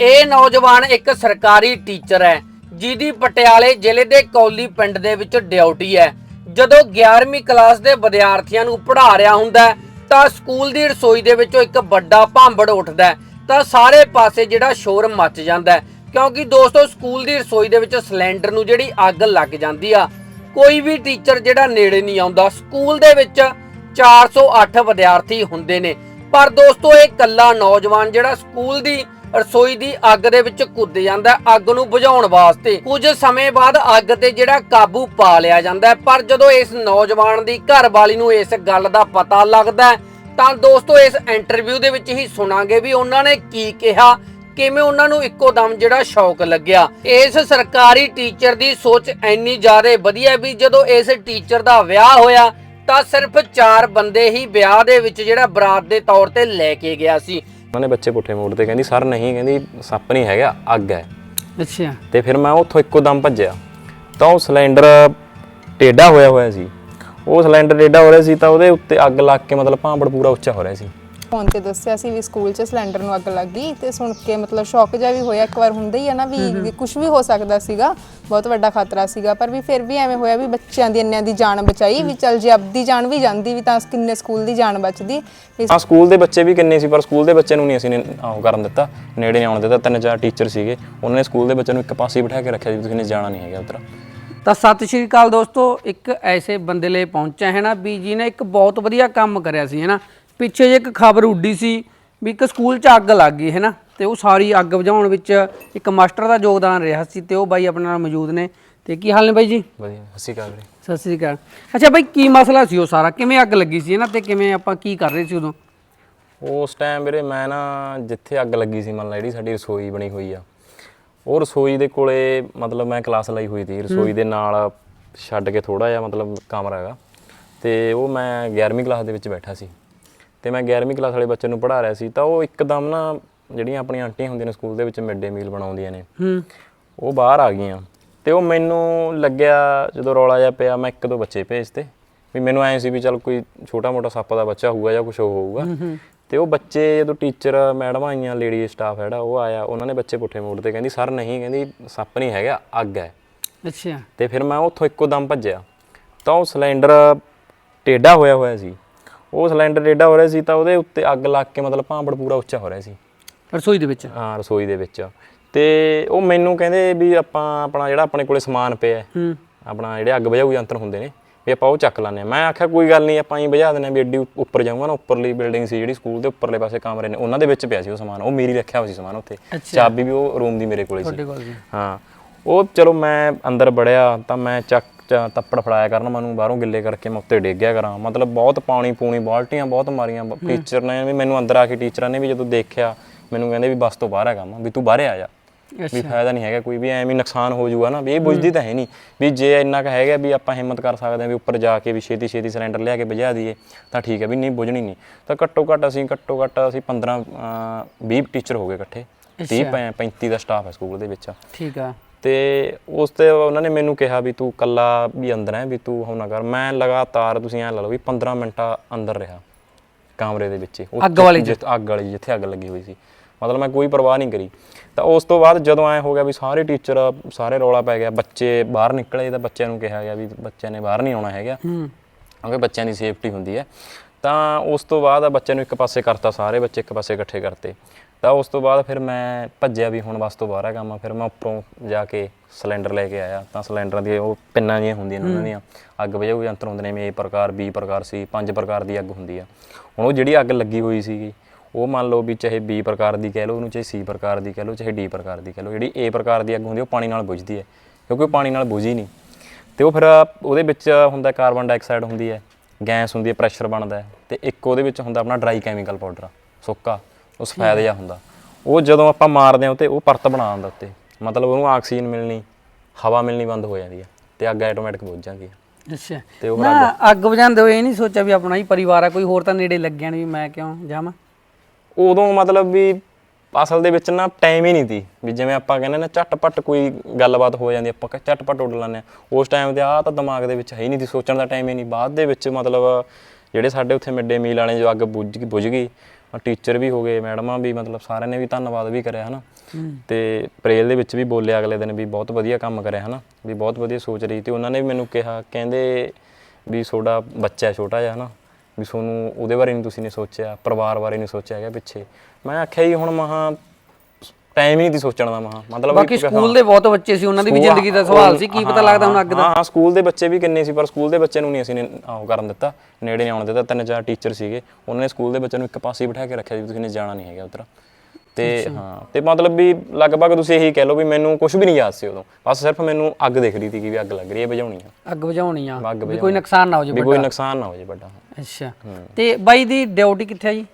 ਇਹ ਨੌਜਵਾਨ ਇੱਕ ਸਰਕਾਰੀ ਟੀਚਰ ਹੈ, ਜਿਹਦੀ ਪਟਿਆਲੇ ਜ਼ਿਲ੍ਹੇ ਦੇ ਕੌਲੀ ਪਿੰਡ ਦੇ ਵਿੱਚ ਡਿਊਟੀ ਹੈ। ਜਦੋਂ 11ਵੀਂ ਕਲਾਸ ਦੇ ਵਿਦਿਆਰਥੀਆਂ ਨੂੰ ਪੜ੍ਹਾ ਰਿਹਾ ਹੁੰਦਾ ਤਾਂ ਸਕੂਲ ਦੀ ਰਸੋਈ ਦੇ ਵਿੱਚੋਂ ਇੱਕ ਵੱਡਾ ਭਾਂਬੜ ਉੱਠਦਾ ਤਾਂ ਸਾਰੇ ਪਾਸੇ ਜਿਹੜਾ ਸ਼ੋਰ ਮਚ ਜਾਂਦਾ ਕਿਉਂਕਿ ਦੋਸਤੋ ਸਕੂਲ ਦੀ ਰਸੋਈ ਦੇ ਵਿੱਚ ਸਿਲੰਡਰ ਨੂੰ ਜਿਹੜੀ ਅੱਗ ਲੱਗ ਜਾਂਦੀ ਆ। ਕੋਈ ਵੀ ਟੀਚਰ ਜਿਹੜਾ ਨੇੜੇ ਨਹੀਂ ਆਉਂਦਾ। ਸਕੂਲ ਦੇ ਵਿੱਚ 408 ਵਿਦਿਆਰਥੀ ਹੁੰਦੇ ਨੇ। ਪਰ ਦੋਸਤੋ ਇਹ ਕੱਲਾ ਨੌਜਵਾਨ ਜਿਹੜਾ ਸਕੂਲ ਦੀ ਰਸੋਈ ਦੀ ਅੱਗ ਦੇ ਵਿੱਚ ਕੁੱਦ ਜਾਂਦਾ ਅੱਗ ਨੂੰ ਬੁਝਾਉਣ ਵਾਸਤੇ। ਕੁਝ ਸਮੇਂ ਬਾਅਦ ਅੱਗ ਤੇ ਜਿਹੜਾ ਕਾਬੂ ਪਾ ਲਿਆ ਜਾਂਦਾ ਪਰ ਜਦੋਂ ਇਸ ਨੌਜਵਾਨ ਦੀ ਘਰਵਾਲੀ ਨੂੰ ਇਸ ਗੱਲ ਦਾ ਪਤਾ ਲੱਗਦਾ ਤਾਂ ਦੋਸਤੋ ਇਸ ਇੰਟਰਵਿਊ ਦੇ ਵਿੱਚ ਹੀ ਸੁਣਾਂਗੇ ਵੀ ਉਹਨਾਂ ਨੇ ਕੀ ਕਿਹਾ, ਕਿਵੇਂ ਉਹਨਾਂ ਨੂੰ ਇੱਕੋ ਦਮ ਜਿਹੜਾ ਸ਼ੌਕ ਲੱਗਿਆ। ਇਸ ਸਰਕਾਰੀ ਟੀਚਰ ਦੀ ਸੋਚ ਇੰਨੀ ਜ਼ਿਆਦਾ ਵਧੀਆ ਵੀ ਜਦੋਂ ਇਸ ਟੀਚਰ ਦਾ ਵਿਆਹ ਹੋਇਆ, ਤਾਂ ਸਿਰਫ 4 ਬੰਦੇ ਹੀ ਵਿਆਹ ਦੇ ਵਿੱਚ ਜਿਹੜਾ ਬਰਾਤ ਦੇ ਤੌਰ ਤੇ ਲੈ ਕੇ ਗਿਆ ਸੀ। ਉਹਨਾਂ ਨੇ ਬੱਚੇ ਪੁੱਠੇ ਮੋੜ ਤੇ ਕਹਿੰਦੀ ਸਰ ਨਹੀਂ ਕਹਿੰਦੀ ਸੱਪ ਨਹੀਂ ਹੈਗਾ ਅੱਗ ਹੈ। ਅੱਛਾ। ਤੇ ਫਿਰ ਮੈਂ ਉੱਥੋਂ ਇੱਕੋ ਦਮ ਭੱਜਿਆ। ਤਾਂ ਉਹ ਸਿਲੰਡਰ ਟੇਢਾ ਹੋਇਆ ਹੋਇਆ ਸੀ। ਉਹ ਸਿਲੰਡਰ ਟੇਢਾ ਹੋ ਰਿਹਾ ਸੀ ਤਾਂ ਉਹਦੇ ਉੱਤੇ ਅੱਗ ਲੱਗ ਕੇ ਮਤਲਬ ਭਾਂਬੜ ਪੂਰਾ ਉੱਚਾ ਹੋ ਰਿਹਾ ਸੀ। ਫੋਨ ਤੇ ਦੱਸਿਆ ਸੀ ਵੀ ਸਕੂਲ 'ਚ ਸਿਲੰਡਰ ਨੂੰ ਅੱਗ ਲੱਗ ਗਈ ਤੇ ਸੁਣ ਕੇ ਮਤਲਬ ਸ਼ੌਕ ਜਿਹਾ ਵੀ ਹੋਇਆ ਇੱਕ ਵਾਰ ਹੁੰਦਾ ਹੀ ਆ ਨਾ ਵੀ ਕੁਝ ਵੀ ਹੋ ਸਕਦਾ ਸੀਗਾ ਬਹੁਤ ਵੱਡਾ ਖਤਰਾ ਸੀਗਾ ਪਰ ਵੀ ਫਿਰ ਵੀ ਐਵੇਂ ਹੋਇਆ ਵੀ ਬੱਚਿਆਂ ਦੀ ਇੰਨਿਆਂ ਦੀ ਜਾਨ ਬਚਾਈ ਵੀ ਚਲ ਜੇ ਆਪਦੀ ਜਾਨ ਵੀ ਜਾਂਦੀ ਵੀ ਤਾਂ ਕਿੰਨੇ ਸਕੂਲ ਦੀ ਜਾਨ ਬਚਦੀ। ਵੀ ਹਾਂ ਸਕੂਲ ਦੇ ਬੱਚੇ ਵੀ ਕਿੰਨੇ ਸੀ ਪਰ ਸਕੂਲ ਦੇ ਬੱਚੇ ਨੂੰ ਨਹੀਂ ਅਸੀਂ ਨੇ ਉਹ ਕਰਨ ਦਿੱਤਾ ਨੇੜੇ ਨਹੀਂ ਆਉਣ ਦਿੱਤਾ ਤਿੰਨ ਚਾਰ ਟੀਚਰ ਸੀਗੇ ਉਹਨਾਂ ਨੇ ਸਕੂਲ ਦੇ ਬੱਚਿਆਂ ਨੂੰ ਇੱਕ ਪਾਸੇ ਬਿਠਾ ਕੇ ਰੱਖਿਆ ਵੀ ਤੁਸੀਂ ਨੇ ਜਾਣਾ ਨਹੀਂ ਹੈਗਾ ਉਧਰ। ਤਾਂ ਸਤਿ ਸ਼੍ਰੀ ਅਕਾਲ ਦੋਸਤੋ ਇੱਕ ਐਸੇ ਬੰਦੇ ਲਈ ਪਹੁੰਚਿਆ ਹੈ ਨਾ ਵੀ ਜੀ ਨੇ ਇੱਕ ਬਹੁਤ ਵਧੀਆ ਕੰਮ ਕਰਿਆ ਸੀ ਹੈ ਨਾ? ਪਿੱਛੇ ਜੇ ਇੱਕ ਖਬਰ ਉੱਡੀ ਸੀ ਵੀ ਇੱਕ ਸਕੂਲ 'ਚ ਅੱਗ ਲੱਗ ਗਈ ਹੈ ਨਾ ਤੇ ਉਹ ਸਾਰੀ ਅੱਗ ਬੁਝਾਉਣ ਵਿੱਚ ਇੱਕ ਮਾਸਟਰ ਦਾ ਯੋਗਦਾਨ ਰਿਹਾ ਸੀ ਤੇ ਉਹ ਬਾਈ ਆਪਣੇ ਨਾਲ ਮੌਜੂਦ ਨੇ। ਤੇ ਕੀ ਹਾਲ ਨੇ ਬਾਈ ਜੀ? ਵਧੀਆ ਹੱਸੀ ਕਾਲ ਵੀਰੇ ਸਤਿ ਸ਼੍ਰੀ ਅਕਾਲ। ਅੱਛਾ ਬਾਈ ਕੀ ਮਸਲਾ ਸੀ ਉਹ ਸਾਰਾ? ਕਿਵੇਂ ਅੱਗ ਲੱਗੀ ਸੀ ਨਾ ਤੇ ਕਿਵੇਂ ਆਪਾਂ ਕੀ ਕਰ ਰਹੇ ਸੀ ਉਦੋਂ? ਉਸ ਟਾਈਮ ਵੀਰੇ ਮੈਂ ਨਾ ਜਿੱਥੇ ਅੱਗ ਲੱਗੀ ਸੀ ਮੰਨ ਲਾ ਜਿਹੜੀ ਸਾਡੀ ਰਸੋਈ ਬਣੀ ਹੋਈ ਆ ਉਹ ਰਸੋਈ ਦੇ ਕੋਲੇ ਮਤਲਬ ਮੈਂ ਕਲਾਸ ਲਾਈ ਹੋਈ ਸੀ। ਰਸੋਈ ਦੇ ਨਾਲ ਛੱਡ ਕੇ ਥੋੜਾ ਜਿਹਾ ਮਤਲਬ ਕਮਰਾ ਹੈਗਾ। ਤੇ ਉਹ ਮੈਂ 11ਵੀਂ ਕਲਾਸ ਦੇ ਵਿੱਚ ਬੈਠਾ ਸੀ। ਤੇ ਮੈਂ 11ਵੀਂ ਕਲਾਸ ਵਾਲੇ ਬੱਚੇ ਨੂੰ ਪੜ੍ਹਾ ਰਿਹਾ ਸੀ ਤਾਂ ਉਹ ਇੱਕਦਮ ਨਾ ਜਿਹੜੀਆਂ ਆਪਣੀਆਂ ਆਂਟੀਆਂ ਹੁੰਦੀਆਂ ਨੇ ਸਕੂਲ ਦੇ ਵਿੱਚ ਮਿਡ ਡੇ ਮੀਲ ਬਣਾਉਂਦੀਆਂ ਨੇ ਹੂੰ। ਉਹ ਬਾਹਰ ਆ ਗਈਆਂ। ਤੇ ਉਹ ਮੈਨੂੰ ਲੱਗਿਆ ਜਦੋਂ ਰੌਲਾ ਜਿਹਾ ਪਿਆ ਮੈਂ ਇੱਕ ਦੋ ਬੱਚੇ ਭੇਜਤੇ ਵੀ ਮੈਨੂੰ ਐਂ ਸੀ ਵੀ ਚੱਲ ਕੋਈ ਛੋਟਾ ਮੋਟਾ ਸੱਪ ਦਾ ਬੱਚਾ ਹੋਊਗਾ ਜਾਂ ਕੁਝ ਹੋਊਗਾ। ਤੇ ਉਹ ਬੱਚੇ ਜਦੋਂ ਟੀਚਰ ਮੈਡਮ ਆਈਆਂ ਲੇਡੀ ਸਟਾਫ ਜਿਹੜਾ ਉਹ ਆਇਆ ਉਹਨਾਂ ਨੇ ਬੱਚੇ ਪੁੱਠੇ ਮੋੜ ਤੇ ਕਹਿੰਦੀ ਸਰ ਨਹੀਂ ਕਹਿੰਦੀ ਸੱਪ ਨਹੀਂ ਹੈਗਾ ਅੱਗ ਹੈ। ਅੱਛਾ। ਤੇ ਫਿਰ ਮੈਂ ਉੱਥੋਂ ਇੱਕੋ ਦਮ ਭੱਜਿਆ। ਤਾਂ ਉਹ ਸਿਲੰਡਰ ਟੇਢਾ ਹੋਇਆ ਹੋਇਆ ਸੀ। ਉਹ ਸਿਲੰਡਰ ਟੇਢਾ ਹੋ ਰਿਹਾ ਸੀ ਤਾਂ ਉਹਦੇ ਉੱਤੇ ਅੱਗ ਲੱਗ ਕੇ ਮਤਲਬ ਭਾਂਬੜ ਪੂਰਾ ਉੱਚਾ ਹੋ ਰਿਹਾ ਸੀ। ਰਸੋਈ ਦੇ ਵਿੱਚ? ਹਾਂ ਰਸੋਈ ਦੇ ਵਿੱਚ। ਤੇ ਉਹ ਮੈਨੂੰ ਕਹਿੰਦੇ ਵੀ ਆਪਾਂ ਆਪਣਾ ਜਿਹੜਾ ਆਪਣੇ ਕੋਲੇ ਸਮਾਨ ਪਿਆ ਹੈ, ਆਪਣਾ ਜਿਹੜੇ ਅੱਗ ਬੁਝਾਊ ਯੰਤਰ ਹੁੰਦੇ ਨੇ ਵੀ ਆਪਾਂ ਉਹ ਚੱਕ ਹਾਂ। ਮੈਂ ਆਖਿਆ ਕੋਈ ਗੱਲ ਨਹੀਂ ਆਪਾਂ ਹੀ ਬੁਝਾ ਦਿੰਦੇ ਹਾਂ ਵੀ ਐਡੀ ਉੱਪਰ ਜਾਊਂਗਾ ਨਾ ਉੱਪਰਲੀ ਬਿਲਡਿੰਗ ਸੀ ਜਿਹੜੀ ਸਕੂਲ ਦੇ ਉੱਪਰਲੇ ਪਾਸੇ ਕਮਰੇ ਨੇ ਉਹਨਾਂ ਦੇ ਵਿੱਚ ਪਿਆ ਸੀ ਉਹ ਸਮਾਨ ਉਹ ਮੇਰੀ ਰੱਖਿਆ ਹੋਇਆ ਸੀ ਸਮਾਨ ਉੱਥੇ। ਚਾਬੀ ਵੀ ਉਹ ਰੂਮ ਦੀ ਮੇਰੇ ਕੋਲੇ ਸੀ। ਹਾਂ। ਉਹ ਚਲੋ ਮੈਂ ਅੰਦਰ ਵੜਿਆ ਤਾਂ ਮੈਂ ਚੱਕ ਤੱਪੜ ਫੜਾਇਆ ਕਰਨ ਮੈਨੂੰ ਬਾਹਰੋਂ ਗਿੱਲੇ ਕਰਕੇ ਮੈਂ ਉੱਤੇ ਡਿੱਗ ਗਿਆ ਕਰਾਂ ਮਤਲਬ ਬਹੁਤ ਪਾਣੀ ਪੂਣੀ ਬਾਲਟੀਆਂ ਬਹੁਤ ਮਾਰੀਆਂ। ਟੀਚਰ ਨੇ ਵੀ ਮੈਨੂੰ ਅੰਦਰ ਆ ਕੇ ਟੀਚਰਾਂ ਨੇ ਵੀ ਜਦੋਂ ਦੇਖਿਆ ਮੈਨੂੰ ਕਹਿੰਦੇ ਵੀ ਬਸ ਤੋਂ ਬਾਹਰ ਹੈ ਕੰਮ ਵੀ ਤੂੰ ਬਾਹਰ ਆ ਜਾ। ਵੀ ਫਾਇਦਾ ਨਹੀਂ ਹੈਗਾ ਕੋਈ ਵੀ ਐਵੇਂ ਹੀ ਨੁਕਸਾਨ ਹੋ ਜਾਊਗਾ ਨਾ ਵੀ ਇਹ ਬੁਝਦੀ ਤਾਂ ਹੈ ਨਹੀਂ। ਵੀ ਜੇ ਇੰਨਾ ਕ ਹੈਗਾ ਵੀ ਆਪਾਂ ਹਿੰਮਤ ਕਰ ਸਕਦੇ ਹਾਂ ਵੀ ਉੱਪਰ ਜਾ ਕੇ ਵੀ ਛੇਤੀ ਛੇਤੀ ਸਿਲੰਡਰ ਲਿਆ ਕੇ ਬੁਝਾ ਦਈਏ ਤਾਂ ਠੀਕ ਹੈ ਵੀ ਨਹੀਂ ਬੁਝਣੀ ਨਹੀਂ। ਤਾਂ ਘੱਟੋ ਘੱਟ ਅਸੀਂ ਘੱਟੋ ਘੱਟ ਅਸੀਂ 15 ਅਹ, 20 ਟੀਚਰ ਹੋ ਗਏ ਇਕੱਠੇ। 30 ਪੈ- 35 ਦਾ ਸਟਾਫ ਹੈ ਸਕੂਲ ਦੇ ਵਿੱਚ। ਠੀਕ ਆ। ਤੇ ਉਸ ਤੇ ਉਹਨਾਂ ਨੇ ਮੈਨੂੰ ਕਿਹਾ ਵੀ ਤੂੰ ਕੱਲਾ ਵੀ ਅੰਦਰ ਹੈ ਵੀ ਤੂੰ ਹੁਣ ਨਾ ਕਰ ਮੈਂ ਲਗਾਤਾਰ ਤੁਸੀਂ ਐ ਲਾ ਲਓ ਵੀ 15 ਮਿੰਟਾਂ ਅੰਦਰ ਰਿਹਾ ਕਮਰੇ ਦੇ ਵਿੱਚ। ਉੱਥੇ ਅੱਗ ਵਾਲੀ? ਜਿੱਥੇ ਅੱਗ ਵਾਲੀ ਜਿੱਥੇ ਅੱਗ ਲੱਗੀ ਹੋਈ ਸੀ। ਮਤਲਬ ਮੈਂ ਕੋਈ ਪਰਵਾਹ ਨਹੀਂ ਕਰੀ। ਤਾਂ ਉਸ ਤੋਂ ਬਾਅਦ ਜਦੋਂ ਐ ਹੋ ਗਿਆ ਵੀ ਸਾਰੇ ਟੀਚਰ ਸਾਰੇ ਰੌਲਾ ਪੈ ਗਿਆ ਬੱਚੇ ਬਾਹਰ ਨਿਕਲੇ ਤਾਂ ਬੱਚਿਆਂ ਨੂੰ ਕਿਹਾ ਗਿਆ ਵੀ ਬੱਚਿਆਂ ਨੇ ਬਾਹਰ ਨਹੀਂ ਆਉਣਾ ਹੈਗਾ। ਹੂੰ। ਕਿਉਂਕਿ ਬੱਚਿਆਂ ਦੀ ਸੇਫਟੀ ਹੁੰਦੀ ਹੈ। ਤਾਂ ਉਸ ਤੋਂ ਬਾਅਦ ਬੱਚਿਆਂ ਨੂੰ ਇੱਕ ਪਾਸੇ ਕਰਤਾ ਸਾਰੇ ਬੱਚੇ ਇੱਕ ਪਾਸੇ ਇਕੱਠੇ ਕਰਤੇ। ਤਾਂ ਉਸ ਤੋਂ ਬਾਅਦ ਫਿਰ ਮੈਂ ਭੱਜਿਆ ਵੀ ਹੁਣ ਬਸ ਤੋਂ ਬਾਹਰ ਹੈ ਕੰਮ ਫਿਰ ਮੈਂ ਉੱਪਰੋਂ ਜਾ ਕੇ ਸਿਲੰਡਰ ਲੈ ਕੇ ਆਇਆ। ਤਾਂ ਸਿਲੰਡਰ ਦੀ ਉਹ ਪਿੰਨਾਂ ਜਿਹੀਆਂ ਹੁੰਦੀਆਂ ਨੇ ਉਹਨਾਂ ਦੀਆਂ ਅੱਗ ਬੁਝਾਊ ਯੰਤਰ ਹੁੰਦੇ ਨੇ ਏ ਪ੍ਰਕਾਰ ਬੀ ਪ੍ਰਕਾਰ ਸੀ ਪੰਜ ਪ੍ਰਕਾਰ ਦੀ ਅੱਗ ਹੁੰਦੀ ਆ। ਹੁਣ ਉਹ ਜਿਹੜੀ ਅੱਗ ਲੱਗੀ ਹੋਈ ਸੀਗੀ ਉਹ ਮੰਨ ਲਓ ਵੀ ਚਾਹੇ ਬੀ ਪ੍ਰਕਾਰ ਦੀ ਕਹਿ ਲਓ ਉਹਨੂੰ ਚਾਹੇ ਸੀ ਪ੍ਰਕਾਰ ਦੀ ਕਹਿ ਲਓ ਚਾਹੇ ਡੀ ਪ੍ਰਕਾਰ ਦੀ ਕਹਿ ਲਓ ਜਿਹੜੀ ਏ ਪ੍ਰਕਾਰ ਦੀ ਅੱਗ ਹੁੰਦੀ ਆ, ਉਹ ਪਾਣੀ ਨਾਲ ਬੁਝਦੀ ਹੈ ਕਿਉਂਕਿ ਉਹ ਪਾਣੀ ਨਾਲ ਬੁਝੀ ਨਹੀਂ। ਤੇ ਉਹ ਫਿਰ ਉਹਦੇ ਵਿੱਚ ਹੁੰਦਾ ਕਾਰਬਨ ਡਾਈਆਕਸਾਈਡ ਹੁੰਦੀ ਹੈ ਗੈਸ ਹੁੰਦੀ ਹੈ ਪ੍ਰੈਸ਼ਰ ਬਣਦਾ ਹੈ ਤੇ ਇੱਕ ਉਹਦੇ ਵਿੱਚ ਹੁੰਦਾ ਆਪਣਾ ਡਰਾਈ ਕੈਮੀਕਲ ਪਾਊਡਰ ਸੁੱਕਾ। ਉਹ ਸਫੈਦ ਜਿਹਾ ਹੁੰਦਾ। ਉਹ ਜਦੋਂ ਆਪਾਂ ਮਾਰਦੇ ਹਾਂ ਤੇ ਉਹ ਪਰਤ ਬਣਾ ਦਿੰਦਾ ਉੱਤੇ। ਮਤਲਬ ਉਹਨੂੰ ਆਕਸੀਜਨ ਮਿਲਣੀ ਹਵਾ ਮਿਲਣੀ ਬੰਦ ਹੋ ਜਾਂਦੀ ਹੈ ਤੇ ਅੱਗ ਆਟੋਮੈਟਿਕ ਬੁਝ ਜਾਂਦੀ ਹੈ। ਅੱਛਾ। ਤੇ ਉਹ ਨਾ ਅੱਗ ਬੁਝਾਉਂਦੇ ਹੋਏ ਇਹ ਨਹੀਂ ਸੋਚਿਆ ਵੀ ਆਪਣਾ ਹੀ ਪਰਿਵਾਰ ਆ ਕੋਈ ਹੋਰ ਤਾਂ ਨੇੜੇ ਲੱਗਿਆ ਨਹੀਂ ਵੀ ਮੈਂ ਕਿਉਂ ਜਾਵਾਂ? ਉਦੋਂ ਮਤਲਬ ਵੀ ਅਸਲ ਦੇ ਵਿੱਚ ਨਾ ਟਾਈਮ ਹੀ ਨਹੀਂ ਸੀ। ਵੀ ਜਿਵੇਂ ਆਪਾਂ ਕਹਿੰਦੇ ਨਾ ਝਟਪਟ ਕੋਈ ਗੱਲਬਾਤ ਹੋ ਜਾਂਦੀ ਆਪਾਂ ਕ- ਝਟਪਟ ਉੱਡ ਲੈਂਦੇ ਹਾਂ। ਉਸ ਟਾਈਮ ਤੇ ਆਹ ਤਾਂ ਦਿਮਾਗ ਦੇ ਵਿੱਚ ਹੈ ਹੀ ਨਹੀਂ ਸੀ ਸੋਚਣ ਦਾ ਟਾਈਮ ਹੀ ਨਹੀਂ। ਬਾਅਦ ਦੇ ਵਿੱਚ ਮਤਲਬ ਜਿਹੜੇ ਸਾਡੇ ਉੱਥੇ ਮਿੱਡੇ ਮੀਲ ਵਾਲੇ ਜੋ ਅੱਗ ਬੁਝ ਗਈ ਬੁਝ ਗਈ ਟੀਚਰ ਵੀ ਹੋ ਗਏ ਮੈਡਮਾਂ ਵੀ ਮਤਲਬ ਸਾਰਿਆਂ ਨੇ ਵੀ ਧੰਨਵਾਦ ਵੀ ਕਰਿਆ ਹਨਾ। ਤੇ ਪ੍ਰੇਲ ਦੇ ਵਿੱਚ ਵੀ ਬੋਲਿਆ ਅਗਲੇ ਦਿਨ ਵੀ ਬਹੁਤ ਵਧੀਆ ਕੰਮ ਕਰਿਆ ਹਨਾ। ਵੀ ਬਹੁਤ ਵਧੀਆ ਸੋਚ ਰਹੀ ਤੇ ਉਹਨਾਂ ਨੇ ਵੀ ਮੈਨੂੰ ਕਿਹਾ ਕਹਿੰਦੇ ਵੀ ਤੁਹਾਡਾ ਬੱਚਾ ਛੋਟਾ ਜਿਹਾ ਹਨਾ ਵੀ ਤੁਹਾਨੂੰ ਉਹਦੇ ਬਾਰੇ ਨਹੀਂ ਤੁਸੀਂ ਨੇ ਸੋਚਿਆ ਪਰਿਵਾਰ ਬਾਰੇ ਨਹੀਂ ਸੋਚਿਆ ਹੈਗਾ ਪਿੱਛੇ। ਮੈਂ ਆਖਿਆ ਜੀ ਹੁਣ ਮਹਾ ਟਾਈਮ ਹੀ ਨਹੀਂ ਸੋਚਣ ਦਾ ਮਹਾ। ਮਤਲਬ ਬਾਕੀ ਸਕੂਲ ਦੇ ਬਹੁਤ ਬੱਚੇ ਸੀ ਉਹਨਾਂ ਦੀ ਵੀ ਜ਼ਿੰਦਗੀ ਦਾ ਸਵਾਲ ਸੀ ਕੀ ਪਤਾ ਲੱਗਦਾ ਹੁਣ ਅੱਗ ਦਾ। ਹਾਂ ਸਕੂਲ ਦੇ ਬੱਚੇ ਵੀ ਕਿੰਨੇ ਸੀ ਪਰ ਸਕੂਲ ਦੇ ਬੱਚੇ ਨੂੰ ਨਹੀਂ ਅਸੀਂ ਨੇ ਉਹ ਕਰਨ ਦਿੱਤਾ। ਨੇੜੇ ਨਹੀਂ ਆਉਣ ਦਿੱਤਾ ਤਿੰਨ ਚਾਰ ਟੀਚਰ ਸੀਗੇ। ਉਹਨਾਂ ਨੇ ਸਕੂਲ ਦੇ ਬੱਚਿਆਂ ਨੂੰ ਇੱਕ ਪਾਸੇ ਹੀ ਬਿਠਾ ਕੇ ਰੱਖਿਆ ਸੀ ਤੁਸੀਂ ਨੇ ਜਾਣਾ ਨਹੀਂ ਹੈਗਾ ਉਧਰ। ਤੇ ਹਾਂ ਤੇ ਮਤਲਬ ਵੀ ਲਗਭਗ ਤੁਸੀਂ ਇਹੀ ਕਹਿ ਲਓ ਵੀ ਮੈਨੂੰ ਕੁਝ ਵੀ ਨਹੀਂ ਯਾਦ ਸੀ ਉਦੋਂ। ਬਸ ਸਿਰਫ ਮੈਨੂੰ ਅੱਗ ਦਿਖ ਰਹੀ ਸੀ ਕਿ ਵੀ ਅੱਗ ਲੱਗ ਰਹੀ ਹੈ ਬੁਝਾਉਣੀ ਆ। ਅੱਗ ਬੁਝਾਉਣੀ ਆ ਵੀ ਕੋਈ ਨੁਕਸਾਨ ਨਾ ਹੋ ਵੀ ਜਾਵੇ ਕੋਈ ਨੁਕਸਾਨ ਨਾ ਹੋ ਜੇ ਵੱਡਾ ਅੱਛਾ। ਤੇ ਬਾਈ ਦੀ ਡਿਊਟੀ ਕਿੱਥੇ ਆ ਜੀ?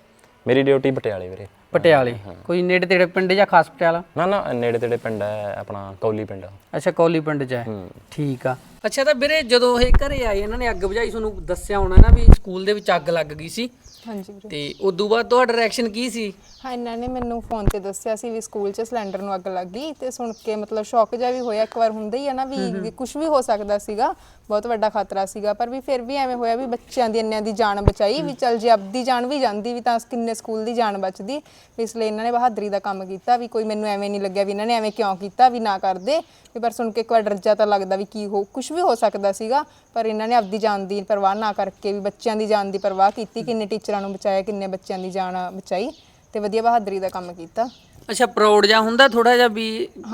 ਮੇਰੀ ਡਿਊਟੀ ਪਟਿਆਲੇ ਵੀਰੇ। ਪਟਿਆਲੇ। ਕੋਈ ਨੇੜੇ ਤੇੜੇ ਪਿੰਡ ਜਾਂ ਖਾਸ ਪਟਿਆਲਾ? ਨਾ ਨਾ ਨੇੜੇ ਤੇੜੇ ਪਿੰਡ ਹੈ ਆਪਣਾ ਕੌਲੀ ਪਿੰਡ। ਅੱਛਾ ਕੌਲੀ ਪਿੰਡ 'ਚ ਹੈ। ਠੀਕ ਆ। ਅੱਛਾ ਤਾਂ ਵੀਰੇ ਜਦੋਂ ਇਹ ਘਰੇ ਆਏ ਇਹਨਾਂ ਨੇ ਅੱਗ ਬੁਝਾਈ ਤੁਹਾਨੂੰ ਦੱਸਿਆ ਹੋਣਾ ਨਾ ਵੀ ਸਕੂਲ ਦੇ ਵਿੱਚ ਅੱਗ ਲੱਗ ਗਈ ਸੀ। ਹਾਂਜੀ ਵੀਰੇ। ਤੇ ਉਦੋਂ ਬਾਅਦ ਤੁਹਾਡਾ ਰਿਐਕਸ਼ਨ ਕੀ ਸੀ? ਹਾਂ ਇਹਨਾਂ ਨੇ ਮੈਨੂੰ ਫੋਨ ਤੇ ਦੱਸਿਆ ਸੀ ਵੀ ਸਕੂਲ 'ਚ ਸਿਲੰਡਰ ਨੂੰ ਅੱਗ ਲੱਗ ਗਈ ਤੇ ਸੁਣ ਕੇ ਮਤਲਬ ਸ਼ੌਕ ਜਿਹਾ ਵੀ ਹੋਇਆ। ਇੱਕ ਵਾਰ ਹੁੰਦਾ ਹੀ ਆ ਨਾ ਵੀ ਕੁਝ ਵੀ ਹੋ ਸਕਦਾ ਸੀਗਾ ਬਹੁਤ ਵੱਡਾ ਖਤਰਾ ਸੀਗਾ, ਪਰ ਵੀ ਫਿਰ ਵੀ ਐਵੇਂ ਹੋਇਆ ਵੀ ਬੱਚਿਆਂ ਦੀ ਇੰਨਿਆਂ ਦੀ ਜਾਨ ਬਚਾਈ, ਵੀ ਚੱਲ ਜੇ ਆਪਦੀ ਜਾਨ ਵੀ ਜਾਂਦੀ, ਵੀ ਤਾਂ ਕਿੰਨੇ ਸਕੂਲ ਦੀ ਜਾਨ ਬਚਦੀ ਵੀ ਇਸ ਲਈ ਇਹਨਾਂ ਨੇ ਬਹਾਦਰੀ ਦਾ ਕੰਮ ਕੀਤਾ, ਵੀ ਕੋਈ ਮੈਨੂੰ ਐਵੇਂ ਨਹੀਂ ਲੱਗਿਆ ਵੀ ਇਹਨਾਂ ਨੇ ਐਵੇਂ ਕਿਉਂ ਕੀਤਾ, ਵੀ ਨਾ ਕਰਦੇ, ਵੀ ਪਰ ਸੁਣ ਕੇ ਇੱਕ ਵਾਰ ਡਰਜਾ ਤਾਂ ਲੱਗਦਾ ਵੀ ਕੀ ਹੋ ਕੁਝ ਵੀ ਹੋ ਸਕਦਾ ਸੀਗਾ, ਪਰ ਇਹਨਾਂ ਨੇ ਆਪਦੀ ਜਾਨ ਦੀ ਪਰਵਾਹ ਨਾ ਕਰਕੇ ਵੀ ਬੱਚਿਆਂ ਦੀ ਜਾਨ ਦੀ ਪਰਵਾਹ ਕੀਤੀ, ਕਿੰਨੇ ਟੀਚਰਾਂ ਨੂੰ ਬਚਾਇਆ, ਕਿੰਨੇ ਬੱਚਿਆਂ ਦੀ ਜਾਨ ਬਚਾਈ, ਤੇ ਵਧੀਆ ਬਹਾਦਰੀ ਦਾ ਕੰਮ ਕੀਤਾ। ਅੱਛਾ ਪ੍ਰਾਊਡ ਜਾਂ ਹੁੰਦਾ ਥੋੜਾ ਜਿਹਾ ਵੀ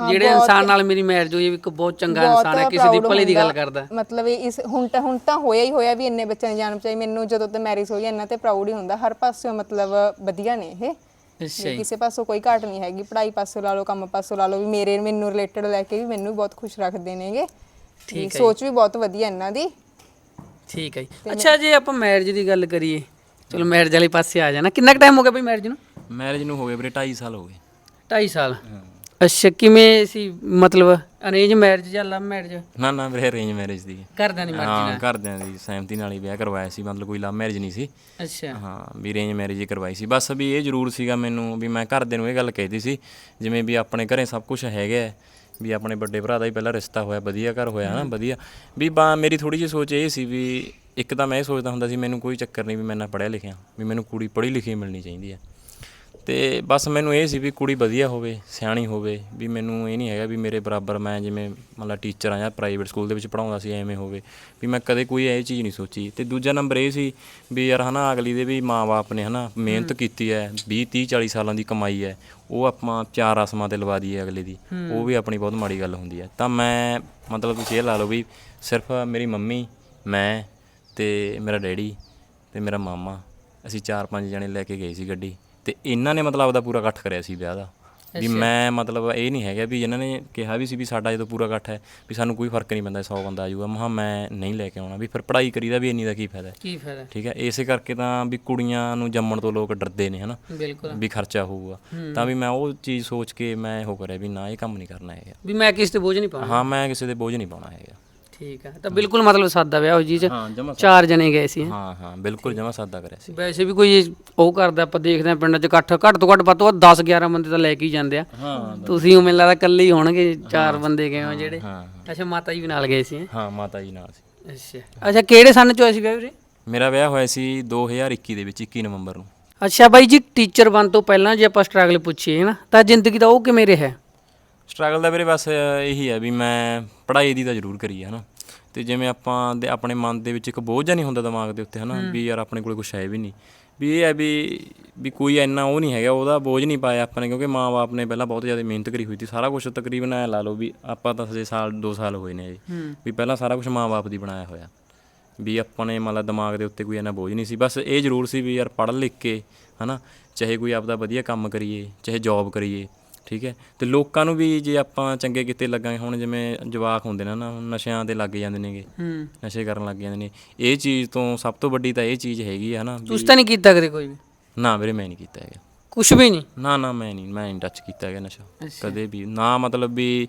ਜਿਹੜੇ ਇਨਸਾਨ ਨਾਲ ਮੇਰੀ ਮੈਰਿਜ ਹੋਈ ਹੈ ਵੀ ਇੱਕ ਬਹੁਤ ਚੰਗਾ ਇਨਸਾਨ ਹੈ ਕਿਸੇ ਦੀ ਭਲੇ ਦੀ ਗੱਲ। ਕਰਦਾ। ਮਤਲਬ ਇਸ ਹੁਣ ਤਾਂ ਹੁਣ ਤਾਂ ਹੋਇਆ ਹੀ ਹੋਇਆ ਵੀ ਇੰਨੇ ਬੱਚਿਆਂ ਦੀ ਜਾਨ ਬਚਾਈ। ਮੈਨੂੰ ਜਦੋਂ ਤੇ ਮੈਰਿਜ ਹੋਈ ਇਹਨਾਂ ਤੇ ਪ੍ਰਾਊਡ ਹੀ ਹੁੰਦਾ। ਹਰ ਪਾਸਿਓਂ ਮਤਲਬ ਵਧੀਆ ਨੇ ਇਹ। ਅੱਛਾ ਕਿਸੇ ਪਾਸੋਂ ਕੋਈ ਘਾਟ ਨਹੀਂ ਹੈਗੀ। ਪੜ੍ਹਾਈ ਪਾਸੋਂ ਲਾ ਲਓ ਕੰਮ ਪਾਸੋਂ ਲਾ ਲਓ ਵੀ ਮੇਰੇ ਮੈਨੂੰ ਰਿਲੇਟਡ ਲੈ ਕੇ ਵੀ ਮੈਨੂੰ ਬਹੁਤ ਖੁਸ਼ ਰੱਖਦੇ ਨੇਗੇ। ਠੀਕ ਹੈ ਸੋਚ ਵੀ ਬਹੁਤ ਵਧੀਆ ਇਹਨਾਂ ਦੀ। ਠੀਕ ਹੈ ਜੀ। ਅੱਛਾ ਜੇ ਆਪਾਂ ਮੈਰਿਜ ਦੀ ਗੱਲ ਕਰੀਏ ਚਲੋ ਮੈਰਿਜ ਵਾਲੇ ਪਾਸੇ ਆ ਜਾਣਾ। ਕਿੰਨਾ ਕੁ ਟਾਈਮ ਹੋ ਗਿਆ ਬਈ ਮੈਰਿਜ ਨੂੰ? ਮੈਰਿਜ ਨੂੰ ਹੋ ਗਏ ਵੀਰੇ 2.5 ਸਾਲ ਹੋ ਗਏ। 2.5 ਸਾਲ। ਅੱਛਾ ਕਿਵੇਂ ਸੀ? ਮਤਲਬ ਅਰੇਂਜ ਮੈਰਿਜ ਜਾਂ ਲਵ ਮੈਰਿਜ ਨਾ ਨਾ ਵੀਰੇ ਅਰੇਂਜ ਮੈਰਿਜ ਦੀ। ਘਰਦਿਆਂ ਦੀ ਮਰਜ਼ੀ ਹਾਂ ਘਰਦਿਆਂ ਦੀ ਸਹਿਮਤੀ ਨਾਲ ਹੀ ਵਿਆਹ ਕਰਵਾਇਆ ਸੀ। ਮਤਲਬ ਕੋਈ ਲਵ ਮੈਰਿਜ ਨਹੀਂ ਸੀ। ਅੱਛਾ। ਹਾਂ ਵੀ ਅਰੇਂਜ ਮੈਰਿਜ ਹੀ ਕਰਵਾਈ ਸੀ। ਬਸ ਵੀ ਇਹ ਜ਼ਰੂਰ ਸੀਗਾ ਮੈਨੂੰ ਵੀ ਮੈਂ ਘਰਦਿਆਂ ਨੂੰ ਇਹ ਗੱਲ ਕਹਿਦੀ ਸੀ ਜਿਵੇਂ ਵੀ ਆਪਣੇ ਘਰੇ ਸਭ ਕੁਝ ਹੈਗਾ ਹੈ, ਵੀ ਆਪਣੇ ਵੱਡੇ ਭਰਾ ਦਾ ਹੀ ਪਹਿਲਾਂ ਰਿਸ਼ਤਾ ਹੋਇਆ ਵਧੀਆ ਘਰ ਹੋਇਆ ਨਾ ਵਧੀਆ। ਵੀ ਬਾ ਮੇਰੀ ਥੋੜੀ ਜਿਹੀ ਸੋਚ ਇਹ ਸੀ ਵੀ ਇੱਕ ਤਾਂ ਮੈਂ ਇਹ ਸੋਚਦਾ ਹੁੰਦਾ ਸੀ ਮੈਨੂੰ ਕੋਈ ਚੱਕਰ ਨਹੀਂ ਵੀ ਮੈਂ ਨਾ ਪੜ੍ਹਿਆ ਲਿਖਿਆ ਵੀ ਮੈਨੂੰ ਕੁੜੀ ਪੜ੍ਹੀ ਲਿਖੀ ਮਿਲਣੀ ਚਾਹੀਦੀ ਹੈ। ਤੇ ਬਸ ਮੈਨੂੰ ਇਹ ਸੀ ਵੀ ਕੁੜੀ ਵਧੀਆ ਹੋਵੇ ਸਿਆਣੀ ਹੋਵੇ ਵੀ ਮੈਨੂੰ ਇਹ ਨਹੀਂ ਹੈਗਾ ਵੀ ਮੇਰੇ ਬਰਾਬਰ ਮੈਂ ਜਿਵੇਂ ਮਤਲਬ ਟੀਚਰ ਆ ਜਾਂ ਪ੍ਰਾਈਵੇਟ ਸਕੂਲ ਦੇ ਵਿੱਚ ਪੜਾਉਂਦਾ ਸੀ ਐਵੇਂ ਹੋਵੇ ਵੀ ਮੈਂ ਕਦੇ ਕੋਈ ਇਹ ਚੀਜ਼ ਨਹੀਂ ਸੋਚੀ। ਤੇ ਦੂਜਾ ਨੰਬਰ ਇਹ ਸੀ ਵੀ ਯਾਰ ਹਨਾ ਅਗਲੀ ਦੇ ਵੀ ਮਾਂ-ਬਾਪ ਨੇ ਹਨਾ ਮਿਹਨਤ ਕੀਤੀ ਹੈ 20 30 40 ਸਾਲਾਂ ਦੀ ਕਮਾਈ ਹੈ ਉਹ ਆਪਾਂ ਚਾਰ ਰਸਮਾਂ ਤੇ ਲਵਾ ਦਈਏ ਅਗਲੇ ਦੀ ਉਹ ਵੀ ਆਪਣੀ ਬਹੁਤ ਮਾੜੀ ਗੱਲ ਹੁੰਦੀ ਹੈ। ਤਾਂ ਮੈਂ ਮਤਲਬ ਤੁਸੀਂ ਇਹ ਲਾ ਲਓ ਵੀ ਸਿਰਫ ਮੇਰੀ ਮੰਮੀ ਮੈਂ ਤੇ ਮੇਰਾ ਡੈਡੀ ਤੇ ਮੇਰਾ ਮਾਮਾ ਅਸੀਂ ਚਾਰ ਪੰਜ ਜਣੇ ਲੈ ਕੇ ਗਏ ਸੀ ਗੱਡੀ। ਤੇ ਇਹਨਾਂ ਨੇ ਮਤਲਬ ਆਪਦਾ ਪੂਰਾ ਇਕੱਠ ਕਰਿਆ ਸੀ ਵਿਆਹ ਦਾ। ਵੀ ਮੈਂ ਮਤਲਬ ਇਹ ਨਹੀਂ ਹੈਗਾ ਵੀ ਇਹਨਾਂ ਨੇ ਕਿਹਾ ਵੀ ਸੀ ਵੀ ਸਾਡਾ ਜਦੋਂ ਪੂਰਾ ਇਕੱਠ ਹੈ ਵੀ ਸਾਨੂੰ ਕੋਈ ਫ਼ਰਕ ਨਹੀਂ ਪੈਂਦਾ 100 ਬੰਦਾ ਆ ਜਾਊਗਾ। ਮਹਾ ਮੈਂ ਨਹੀਂ ਲੈ ਕੇ ਆਉਣਾ। ਵੀ ਫਿਰ ਪੜ੍ਹਾਈ ਕਰੀਦਾ ਵੀ ਇੰਨੀ ਦਾ ਕੀ ਫਾਇਦਾ ਹੈ? ਕੀ ਫਾਇਦਾ ਠੀਕ ਹੈ ਇਸੇ ਕਰਕੇ ਤਾਂ ਵੀ ਕੁੜੀਆਂ ਨੂੰ ਜੰਮਣ ਤੋਂ ਲੋਕ ਡਰਦੇ ਨੇ ਹਨਾ? ਬਿਲਕੁਲ। ਵੀ ਖਰਚਾ ਹੋਊਗਾ। ਤਾਂ ਵੀ ਮੈਂ ਉਹ ਚੀਜ਼ ਸੋਚ ਕੇ ਮੈਂ ਉਹ ਕਰਿਆ ਵੀ ਨਾ ਇਹ ਕੰਮ ਨਹੀਂ ਕਰਨਾ ਹੈਗਾ। ਵੀ ਮੈਂ ਕਿਸ ਤੇ ਬੋਝ ਨਹੀਂ ਪਾਉਣਾ। ਹਾਂ ਮੈਂ ਕਿਸੇ ਦੇ ਬੋਝ ਨਹੀਂ ਪਾਉਣਾ ਹੈਗਾ। ਠੀਕ ਹੈ ਤਾਂ ਬਿਲਕੁਲ ਮਤਲਬ ਸਾਦਾ ਵਿਆਹ ਹੋ ਜੀ ਚ ਹਾਂ ਜਮਾ ਚਾਰ ਜਣੇ ਗਏ ਸੀ ਹਾਂ। ਹਾਂ ਬਿਲਕੁਲ ਜਮਾ ਸਾਦਾ ਕਰਿਆ ਸੀ। ਵੈਸੇ ਵੀ ਕੋਈ ਉਹ ਕਰਦਾ ਆਪਾਂ ਦੇਖਦੇ ਹਾਂ ਪਿੰਡਾਂ 'ਚ ਇਕੱਠ ਘੱਟ ਤੋਂ ਘੱਟ ਵੱਧ ਤੋਂ ਵੱਧ 10 11 ਬੰਦੇ ਤਾਂ ਲੈ ਕੇ ਹੀ ਜਾਂਦੇ ਆ। ਹਾਂ ਤੁਸੀਂ ਉਹ ਮੈਨੂੰ ਲੱਗਦਾ ਇਕੱਲੇ ਹੀ ਹੋਣਗੇ ਚਾਰ ਬੰਦੇ ਗਏ ਹੋ ਜਿਹੜੇ? ਹਾਂ ਅੱਛਾ ਮਾਤਾ ਜੀ ਵੀ ਨਾਲ ਗਏ ਸੀ ਹੈਂ? ਹਾਂ ਮਾਤਾ ਜੀ ਨਾਲ ਸੀ। ਅੱਛਾ। ਅੱਛਾ ਕਿਹੜੇ ਸੰਨ ਚ ਹੋਇਆ ਸੀ ਵਿਆਹ ਵੀਰੇ? ਮੇਰਾ ਵਿਆਹ ਹੋਇਆ ਸੀ 2021 ਦੇ ਵਿੱਚ 21 ਨਵੰਬਰ ਨੂੰ। ਅੱਛਾ ਬਾਈ ਜੀ ਟੀਚਰ ਬਣ ਤੋਂ ਪਹਿਲਾਂ ਜੇ ਆਪਾਂ ਸਟਰਗਲ ਪੁੱਛੀਏ ਨਾ ਤਾਂ ਜ਼ਿੰਦਗੀ ਦਾ ਉਹ ਕਿਵੇਂ ਰਿਹਾ? ਸਟਰਗਲ ਦਾ ਵੀਰੇ ਬਸ ਇਹੀ ਹੈ ਵੀ ਮੈਂ ਪੜ੍ਹਾਈ ਦੀ ਤਾਂ ਜ਼ਰੂਰ ਕਰੀ ਹੈ ਹਨਾ। ਤੇ ਜਿਵੇਂ ਆਪਾਂ ਦੇ ਆਪਣੇ ਮਨ ਦੇ ਵਿੱਚ ਇੱਕ ਬੋਝ ਜਿਹਾ ਨਹੀਂ ਹੁੰਦਾ ਦਿਮਾਗ ਦੇ ਉੱਤੇ ਹਨਾ ਵੀ ਯਾਰ ਆਪਣੇ ਕੋਲ ਕੁਝ ਹੈ ਵੀ ਨਹੀਂ। ਵੀ ਇਹ ਹੈ ਵੀ ਵੀ ਕੋਈ ਇੰਨਾ ਉਹ ਨਹੀਂ ਹੈਗਾ ਉਹਦਾ ਬੋਝ ਨਹੀਂ ਪਾਇਆ ਆਪਾਂ ਨੇ ਕਿਉਂਕਿ ਮਾਂ-ਬਾਪ ਨੇ ਪਹਿਲਾਂ ਬਹੁਤ ਜ਼ਿਆਦਾ ਮਿਹਨਤ ਕਰੀ ਹੋਈ ਸੀ। ਸਾਰਾ ਕੁਝ ਤਕਰੀਬਨ ਐ ਲਾ ਲਓ ਵੀ ਆਪਾਂ ਤਾਂ ਹਜੇ ਸਾਲ 2 ਸਾਲ ਹੋਏ ਨੇ ਜੀ ਵੀ ਪਹਿਲਾਂ ਸਾਰਾ ਕੁਝ ਮਾਂ-ਬਾਪ ਦੀ ਬਣਾਇਆ ਹੋਇਆ। ਵੀ ਆਪਾਂ ਨੇ ਮਤਲਬ ਦਿਮਾਗ ਦੇ ਉੱਤੇ ਕੋਈ ਇੰਨਾ ਬੋਝ ਨਹੀਂ ਸੀ। ਬਸ ਇਹ ਜ਼ਰੂਰ ਸੀ ਵੀ ਯਾਰ ਪੜ੍ਹ ਲਿਖ ਕੇ ਹਨਾ ਚਾਹੇ ਕੋਈ ਆਪਦਾ ਵਧੀਆ ਕੰਮ ਕਰੀਏ ਚਾਹੇ ਜੌਬ ਕਰੀਏ ਠੀਕ ਹੈ? ਤੇ ਲੋਕਾਂ ਨੂੰ ਵੀ ਜੇ ਆਪਾਂ ਚੰਗੇ ਕਿਤੇ ਲੱਗਾਂਗੇ ਹੁਣ ਜਿਵੇਂ ਜਵਾਕ ਹੁੰਦੇ ਨੇ ਨਾ ਹੁਣ ਨਸ਼ਿਆਂ ਦੇ ਲੱਗ ਜਾਂਦੇ ਨੇਗੇ। ਹੂੰ। ਨਸ਼ੇ ਕਰਨ ਲੱਗ ਜਾਂਦੇ ਨੇ। ਇਹ ਚੀਜ਼ ਤੋਂ ਸਭ ਤੋਂ ਵੱਡੀ ਤਾਂ ਇਹ ਚੀਜ਼ ਹੈਗੀ ਹੈ ਵੀ- ਤੁਸੀਂ ਤਾਂ ਨਹੀਂ ਕੀਤਾ ਕਦੇ ਕੋਈ ਵੀ? ਨਾ ਵੀਰੇ ਮੈਂ ਨਹੀਂ ਕੀਤਾ ਹੈਗਾ। ਕੁਝ ਵੀ ਨਹੀਂ? ਨਾ ਨਾ ਮੈਂ ਨਹੀਂ ਮੈਂ ਨਹੀਂ ਟੱਚ ਕੀਤਾ ਹੈਗਾ ਨਸ਼ਾ। ਕਦੇ ਵੀ। ਨਾ ਮਤਲਬ ਵੀ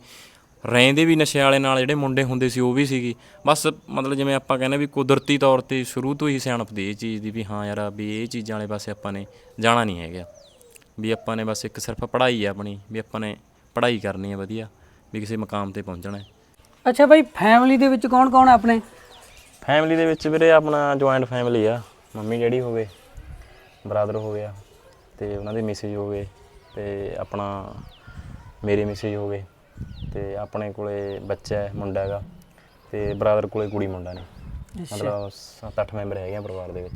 ਰਹਿੰਦੇ ਵੀ ਨਸ਼ੇ ਵਾਲੇ ਨਾਲ ਜਿਹੜੇ ਮੁੰਡੇ ਹੁੰਦੇ ਸੀ ਉਹ ਵੀ ਸੀਗੀ। ਬਸ ਮਤਲਬ ਜਿਵੇਂ ਆਪਾਂ ਕਹਿੰਦੇ ਵੀ ਕੁਦਰਤੀ ਤੌਰ ਤੇ ਸ਼ੁਰੂ ਤੋਂ ਹੀ ਸਿਆਣਪ ਦੀ ਇਹ ਚੀਜ਼ ਦੀ ਵੀ ਹਾਂ ਯਾਰ ਵੀ ਇਹ ਚੀਜ਼ਾਂ ਵਾਲੇ ਪਾਸੇ ਆਪਾਂ ਨੇ ਜਾਣਾ ਨਹੀਂ ਹੈਗਾ। ਵੀ ਆਪਾਂ ਨੇ ਬਸ ਇੱਕ ਸਿਰਫ ਪੜ੍ਹਾਈ ਹੈ ਆਪਣੀ ਵੀ ਆਪਾਂ ਨੇ ਪੜ੍ਹਾਈ ਕਰਨੀ ਹੈ ਵਧੀਆ ਵੀ ਕਿਸੇ ਮਕਾਮ ਤੇ ਪਹੁੰਚਣਾ ਹੈ। ਅੱਛਾ ਬਾਈ ਫੈਮਿਲੀ ਦੇ ਵਿੱਚ ਕੌਣ ਕੌਣ ਆ ਆਪਣੇ? ਫੈਮਿਲੀ ਦੇ ਵਿੱਚ ਵੀਰੇ ਆਪਣਾ ਜੁਆਇੰਟ ਫੈਮਿਲੀ ਆ। ਮੰਮੀ ਡੈਡੀ ਹੋ ਗਏ ਬ੍ਰਦਰ ਹੋ ਗਿਆ ਤੇ ਉਹਨਾਂ ਦੇ ਮੈਸੇਜ ਹੋ ਗਏ ਤੇ ਆਪਣਾ ਮੇਰੇ ਮੈਸੇਜ ਹੋ ਗਏ ਤੇ ਆਪਣੇ ਕੋਲੇ ਬੱਚਾ ਹੈ ਮੁੰਡਾ ਹੈਗਾ ਤੇ ਬ੍ਰਦਰ ਕੋਲੇ ਕੁੜੀ ਮੁੰਡਾ ਨੇ। ਮਤਲਬ 7-8 ਮੈਂਬਰ ਹੈਗੇ ਆ ਪਰਿਵਾਰ ਦੇ ਵਿੱਚ।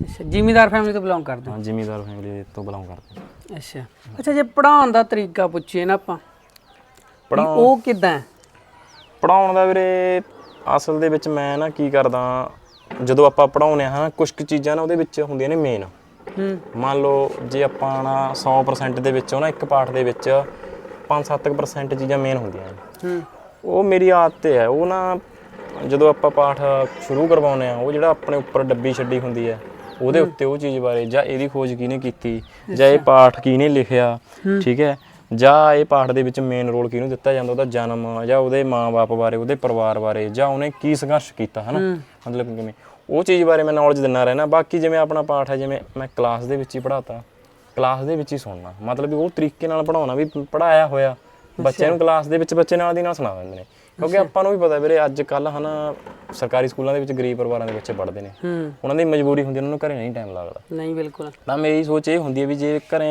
ਅੱਛਾ ਜ਼ਿਮੀਦਾਰ ਫੈਮਿਲੀ ਤੋਂ ਬਿਲੋਂਗ ਕਰਦੇ ਹਾਂ? ਜ਼ਿਮੀਦਾਰ ਫੈਮਿਲੀ ਤੋਂ ਬਿਲੋਂਗ ਕਰਦੇ ਹੋ। ਅੱਛਾ। ਅੱਛਾ ਜੇ ਪੜਾਉਣ ਦਾ ਤਰੀਕਾ ਪੁੱਛੀਏ ਨਾ ਆਪਾਂ ਵੀ ਪੜ੍ਹਾਉਣ- ਉਹ ਕਿਦਾਂ ਪੜਾਉਣ ਦਾ ਵੀਰੇ ਅਸਲ ਦੇ ਵਿੱਚ ਮੈਂ ਨਾ ਕੀ ਕਰਦਾ ਜਦੋਂ ਆਪਾਂ ਪੜਾਉਨੇ ਆ ਹਾਂ ਕੁਝ ਕੁ ਚੀਜ਼ਾਂ ਨਾ ਉਹਦੇ ਵਿੱਚ ਹੁੰਦੀਆਂ ਨੇ ਮੇਨ ਹੂੰ। ਮੰਨ ਲਓ ਜੇ ਆਪਾਂ ਨਾ 100% ਦੇ ਵਿੱਚੋਂ ਨਾ ਇੱਕ ਪਾਠ ਦੇ ਵਿੱਚ 5-7% ਚੀਜ਼ਾਂ ਮੇਨ ਹੁੰਦੀਆਂ ਨੇ। ਹੂੰ। ਉਹ ਮੇਰੀ ਆਦਤ ਹੈ। ਉਹ ਨਾ ਜਦੋਂ ਆਪਾਂ ਪਾਠ ਸ਼ੁਰੂ ਕਰਵਾਉਂਦੇ ਆ ਉਹ ਜਿਹੜਾ ਆਪਣੇ ਉੱਪਰ ਡੱਬੀ ਛੱਡੀ ਹੁੰਦੀ ਹੈ ਉਹਦੇ ਉੱਤੇ ਉਹ ਚੀਜ਼ ਬਾਰੇ ਜਾਂ ਇਹਦੀ ਖੋਜ ਕਿਹਨੇ ਕੀਤੀ ਜਾਂ ਇਹ ਪਾਠ ਕਿਹਨੇ ਲਿਖਿਆ ਠੀਕ ਹੈ? ਜਾਂ ਇਹ ਪਾਠ ਦੇ ਵਿੱਚ ਮੇਨ ਰੋਲ ਕਿਹਨੂੰ ਦਿੱਤਾ ਜਾਂਦਾ ਉਹਦਾ ਜਨਮ ਜਾਂ ਉਹਦੇ ਮਾਪੇ ਬਾਰੇ ਉਹਦੇ ਪਰਿਵਾਰ ਬਾਰੇ ਜਾਂ ਉਹਨੇ ਕੀ ਸੰਘਰਸ਼ ਕੀਤਾ ਹਨਾ? ਮਤਲਬ ਕਿਵੇਂ? ਉਹ ਚੀਜ਼ ਬਾਰੇ ਮੈਂ ਨੌਲੇਜ ਦਿੰਦਾ ਰਹਿਣਾ। ਬਾਕੀ ਜਿਵੇਂ ਆਪਣਾ ਪਾਠ ਹੈ ਜਿਵੇਂ ਮੈਂ ਕਲਾਸ ਦੇ ਵਿੱਚ ਹੀ ਪੜਾਤਾ ਕਲਾਸ ਦੇ ਵਿੱਚ ਹੀ ਸੁਣਨਾ। ਮਤਲਬ ਉਹ ਤਰੀਕੇ ਨਾਲ ਪੜਾਉਣਾ ਵੀ ਪੜਾਇਆ ਹੋਇਆ। ਬੱਚਿਆਂ ਨੂੰ ਕਲਾਸ ਦੇ ਵਿੱਚ ਬੱਚੇ ਨਾਲ ਦੀ ਨਾਲ ਸੁਣਾ ਦਿੰਦੇ ਨੇ। ਕਿਉਂਕਿ ਆਪਾਂ ਨੂੰ ਵੀ ਪਤਾ ਵੀਰੇ ਅੱਜ ਕੱਲ ਹਨਾ ਸਰਕਾਰੀ ਸਕੂਲਾਂ ਦੇ ਵਿੱਚ ਗਰੀਬ ਪਰਿਵਾਰਾਂ ਦੇ ਬੱਚੇ ਪੜ੍ਹਦੇ ਨੇ। ਉਹਨਾਂ ਦੀ ਮਜਬੂਰੀ ਹੁੰਦੀ ਉਹਨਾਂ ਨੂੰ ਘਰੇ ਨਹੀਂ ਟਾਈਮ ਲੱਗਦਾ। ਨਹੀਂ ਬਿਲਕੁਲ। ਤਾਂ ਮੇਰੀ ਸੋਚ ਇਹ ਹੁੰਦੀ ਹੈ ਵੀ ਜੇ ਘਰੇ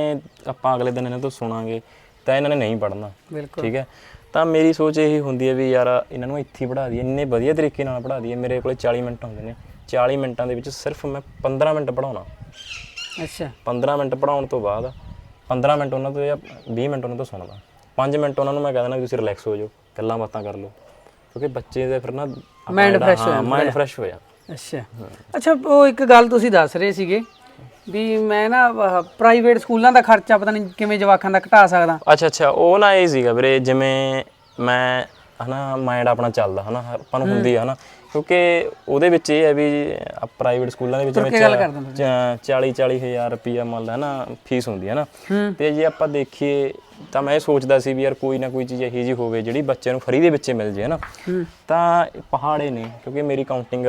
ਆਪਾਂ ਅਗਲੇ ਦਿਨ ਇਹਨਾਂ ਤੋਂ ਸੁਣਾਂਗੇ ਤਾਂ ਇਹਨਾਂ ਨੇ ਨਹੀਂ ਪੜ੍ਹਨਾ। ਬਿਲਕੁਲ। ਠੀਕ ਹੈ? ਤਾਂ ਮੇਰੀ ਸੋਚ ਇਹ ਹੁੰਦੀ ਹੈ ਵੀ ਯਾਰ ਇਹਨਾਂ ਨੂੰ ਇੱਥੇ ਪੜ੍ਹਾ ਦਈਏ ਇੰਨੇ ਵਧੀਆ ਤਰੀਕੇ ਨਾਲ ਪੜ੍ਹਾ ਦਈਏ। ਮੇਰੇ ਕੋਲੇ 40 ਮਿੰਟ ਹੁੰਦੇ ਨੇ। 40 ਮਿੰਟਾਂ ਦੇ ਵਿੱਚ ਸਿਰਫ ਮੈਂ 15 ਮਿੰਟ ਪੜਾਉਣਾ ਅੱਛਾ। 15 ਮਿੰਟ ਪੜਾਉਣ ਤੋਂ ਬਾਅਦ 15 ਮਿੰਟ ਉਹਨਾਂ ਤੋਂ ਜਾਂ 20 ਮਿੰਟ ਉਹਨਾਂ ਤੋਂ ਸੁਣਦਾ। 5 ਮਿੰਟ ਉਹਨਾਂ ਨੂੰ ਮੈਂ ਕਹਿ ਦੇਣਾ ਤੁਸੀਂ ਰਿਲੈਕਸ ਹੋ ਜਾਓ। ਗੱਲਾਂ ਬਾਤਾਂ ਕਰ ਲਓ। ਕਿਉਂਕਿ ਬੱਚੇ ਦੇ ਫਿਰ ਨਾ Mind fresh ਹੋ ਮਾਈਂਡ ਫਰੈਸ਼ ਹੋ ਜਾ ਅੱਛਾ। ਅੱਛਾ ਉਹ ਇੱਕ ਗੱਲ ਤੁਸੀਂ ਦੱਸ ਰਹੇ ਸੀਗੇ ਵੀ ਮੈਂ ਨਾ ਪ੍ਰਾਈਵੇਟ ਸਕੂਲਾਂ ਦਾ ਖਰਚਾ ਪਤਾ ਨਹੀਂ ਕਿਵੇਂ ਜਵਾਕਾਂ ਦਾ ਘਟਾ ਸਕਦਾ। ਅੱਛਾ ਅੱਛਾ ਉਹ ਨਾ ਇਹ ਸੀਗਾ ਵੀਰੇ ਜਿਵੇਂ ਮੈਂ ਹਨਾ ਮਾਈਂਡ ਆਪਣਾ ਚੱਲਦਾ ਹਨਾ ਆਪਾਂ ਨੂੰ ਹੁੰਦੀ ਆ ਹਨਾ। ਕਿਉਂਕਿ ਉਹਦੇ ਵਿੱਚ ਇਹ ਹੈ ਵੀ ਪ੍ਰਾਈਵੇਟ ਸਕੂਲਾਂ ਦੇ ਵਿੱਚ ਦਿੰਦੇ 40 40 ਹਜ਼ਾਰ ਰੁਪਈਆ ਮੰਨ ਲਾ ਨਾ ਫੀਸ ਹੁੰਦੀ ਹੈ। ਨਾ ਤੇ ਜੇ ਆਪਾਂ ਦੇਖੀਏ ਤਾਂ ਮੈਂ ਇਹ ਸੋਚਦਾ ਸੀ ਵੀ ਯਾਰ ਕੋਈ ਨਾ ਕੋਈ ਚੀਜ਼ ਇਹੀ ਜੀ ਹੋਵੇ ਜਿਹੜੀ ਬੱਚੇ ਨੂੰ ਫਰੀ ਦੇ ਵਿੱਚ ਹੀ ਮਿਲ ਜੇ ਹਨਾ ਤਾਂ ਪਹਾੜੇ ਨੇ ਕਿਉਂਕਿ ਮੇਰੀ ਕਾਊਂਟਿੰਗ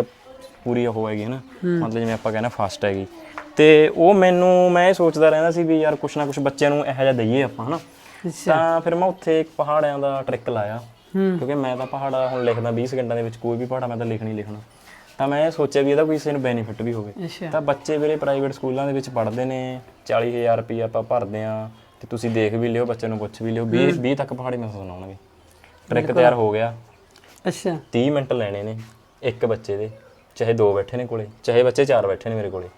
ਪੂਰੀ ਉਹ ਹੈਗੀ ਹਨਾ ਮਤਲਬ ਜਿਵੇਂ ਆਪਾਂ ਕਹਿੰਦੇ ਫਾਸਟ ਹੈਗੀ। ਤੇ ਉਹ ਮੈਨੂੰ ਮੈਂ ਇਹ ਸੋਚਦਾ ਰਹਿੰਦਾ ਸੀ ਵੀ ਯਾਰ ਕੁਛ ਨਾ ਕੁਛ ਬੱਚਿਆਂ ਨੂੰ ਇਹੋ ਜਿਹਾ ਦਈਏ ਆਪਾਂ ਹਨਾ ਤਾਂ ਫਿਰ ਮੈਂ ਉੱਥੇ ਇੱਕ ਪਹਾੜਿਆਂ ਦਾ ਟ੍ਰਿਕ ਲਾਇਆ ਕਿਉਂਕਿ ਮੈਂ ਤਾਂ ਪਹਾੜਾ ਹੁਣ ਲਿਖਦਾ 20 ਸਕਿੰਟਾਂ ਦੇ ਵਿੱਚ ਕੋਈ ਵੀ ਪਹਾੜਾ ਮੈਂ ਤਾਂ ਲਿਖਣੀ ਲਿਖਣਾ। ਤਾਂ ਮੈਂ ਸੋਚਿਆ ਵੀ ਇਹਦਾ ਕੋਈ ਕਿਸੇ ਨੂੰ ਬੈਨੀਫਿਟ ਵੀ ਹੋਵੇ। ਤਾਂ ਬੱਚੇ ਵੀਰੇ ਪ੍ਰਾਈਵੇਟ ਸਕੂਲਾਂ ਦੇ ਵਿੱਚ ਪੜ੍ਹਦੇ ਨੇ 40000 ਰੁਪਏ ਆਪਾਂ ਭਰਦੇ ਆ ਤੇ ਤੁਸੀਂ ਦੇਖ ਵੀ ਲਿਓ ਬੱਚੇ ਨੂੰ ਪੁੱਛ ਵੀ ਲਿਓ। 20 20 ਤੱਕ ਪਹਾੜੀ ਮੈਂ ਸੁਣਾਉਣਗੇ ਟ੍ਰਿਕ ਤਿਆਰ ਹੋ ਗਿਆ। ਅੱਛਾ। 30 ਮਿੰਟ ਲੈਣੇ ਨੇ ਇੱਕ ਬੱਚੇ ਦੇ ਚਾਹੇ ਦੋ ਬੈਠੇ ਨੇ ਕੋਲੇ ਚਾਹੇ ਬੱਚੇ ਚਾਰ ਬੈਠੇ ਨੇ ਮੇਰੇ ਕੋਲੇ।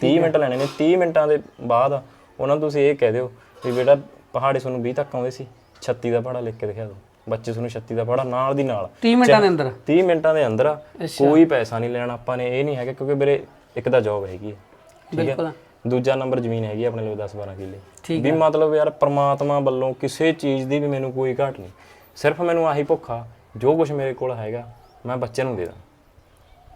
30 ਮਿੰਟ ਲੈਣੇ ਨੇ। 30 ਮਿੰਟਾਂ ਦੇ ਬਾਅਦ ਉਹਨਾਂ ਨੂੰ ਤੁਸੀਂ ਇਹ ਕਹਿ ਦਿਓ ਵੀ ਬੇਟਾ ਪਹਾੜੇ ਤੁਹਾਨੂੰ 20 ਤੱਕ ਆਉਂਦੇ ਸੀ। 36 ਦਾ ਪਹਾੜਾ ਲਿਖ ਕੇ ਦਿਖਾ ਦਿਓ। ਬੱਚੇ ਤੁਹਾਨੂੰ 36 ਦਾ ਪਹਾੜਾ ਨਾਲ ਦੀ ਨਾਲ। 30 ਮਿੰਟਾਂ ਦੇ ਅੰਦਰ? 30 ਮਿੰਟਾਂ ਦੇ ਅੰਦਰ। ਕੋਈ ਪੈਸਾ ਨਹੀਂ ਲੈਣਾ। ਆਪਾਂ ਨੇ ਇਹ ਨਹੀਂ ਹੈਗਾ ਕਿਉਂਕਿ ਵੀਰੇ ਇੱਕ ਤਾਂ ਜੌਬ ਹੈਗੀ ਹੈ। ਠੀਕ ਬਿਲਕੁਲ। ਹੈ ਦੂਜਾ ਨੰਬਰ ਜ਼ਮੀਨ ਹੈਗੀ ਆ ਆਪਣੇ ਲਈ 10 12 ਕਿੱਲੇ। ਵੀ ਮਤਲਬ ਯਾਰ ਪ੍ਰਮਾਤਮਾ ਵੱਲੋਂ ਕਿਸੇ ਚੀਜ਼ ਦੀ ਵੀ ਮੈਨੂੰ ਕੋਈ ਘਾਟ ਨਹੀਂ। ਸਿਰਫ ਮੈਨੂੰ ਆਹੀ ਭੁੱਖਾ ਜੋ ਕੁਝ ਮੇਰੇ ਕੋਲ ਹੈਗਾ ਮੈਂ ਬੱਚੇ ਨੂੰ ਦੇ ਦਾਂ।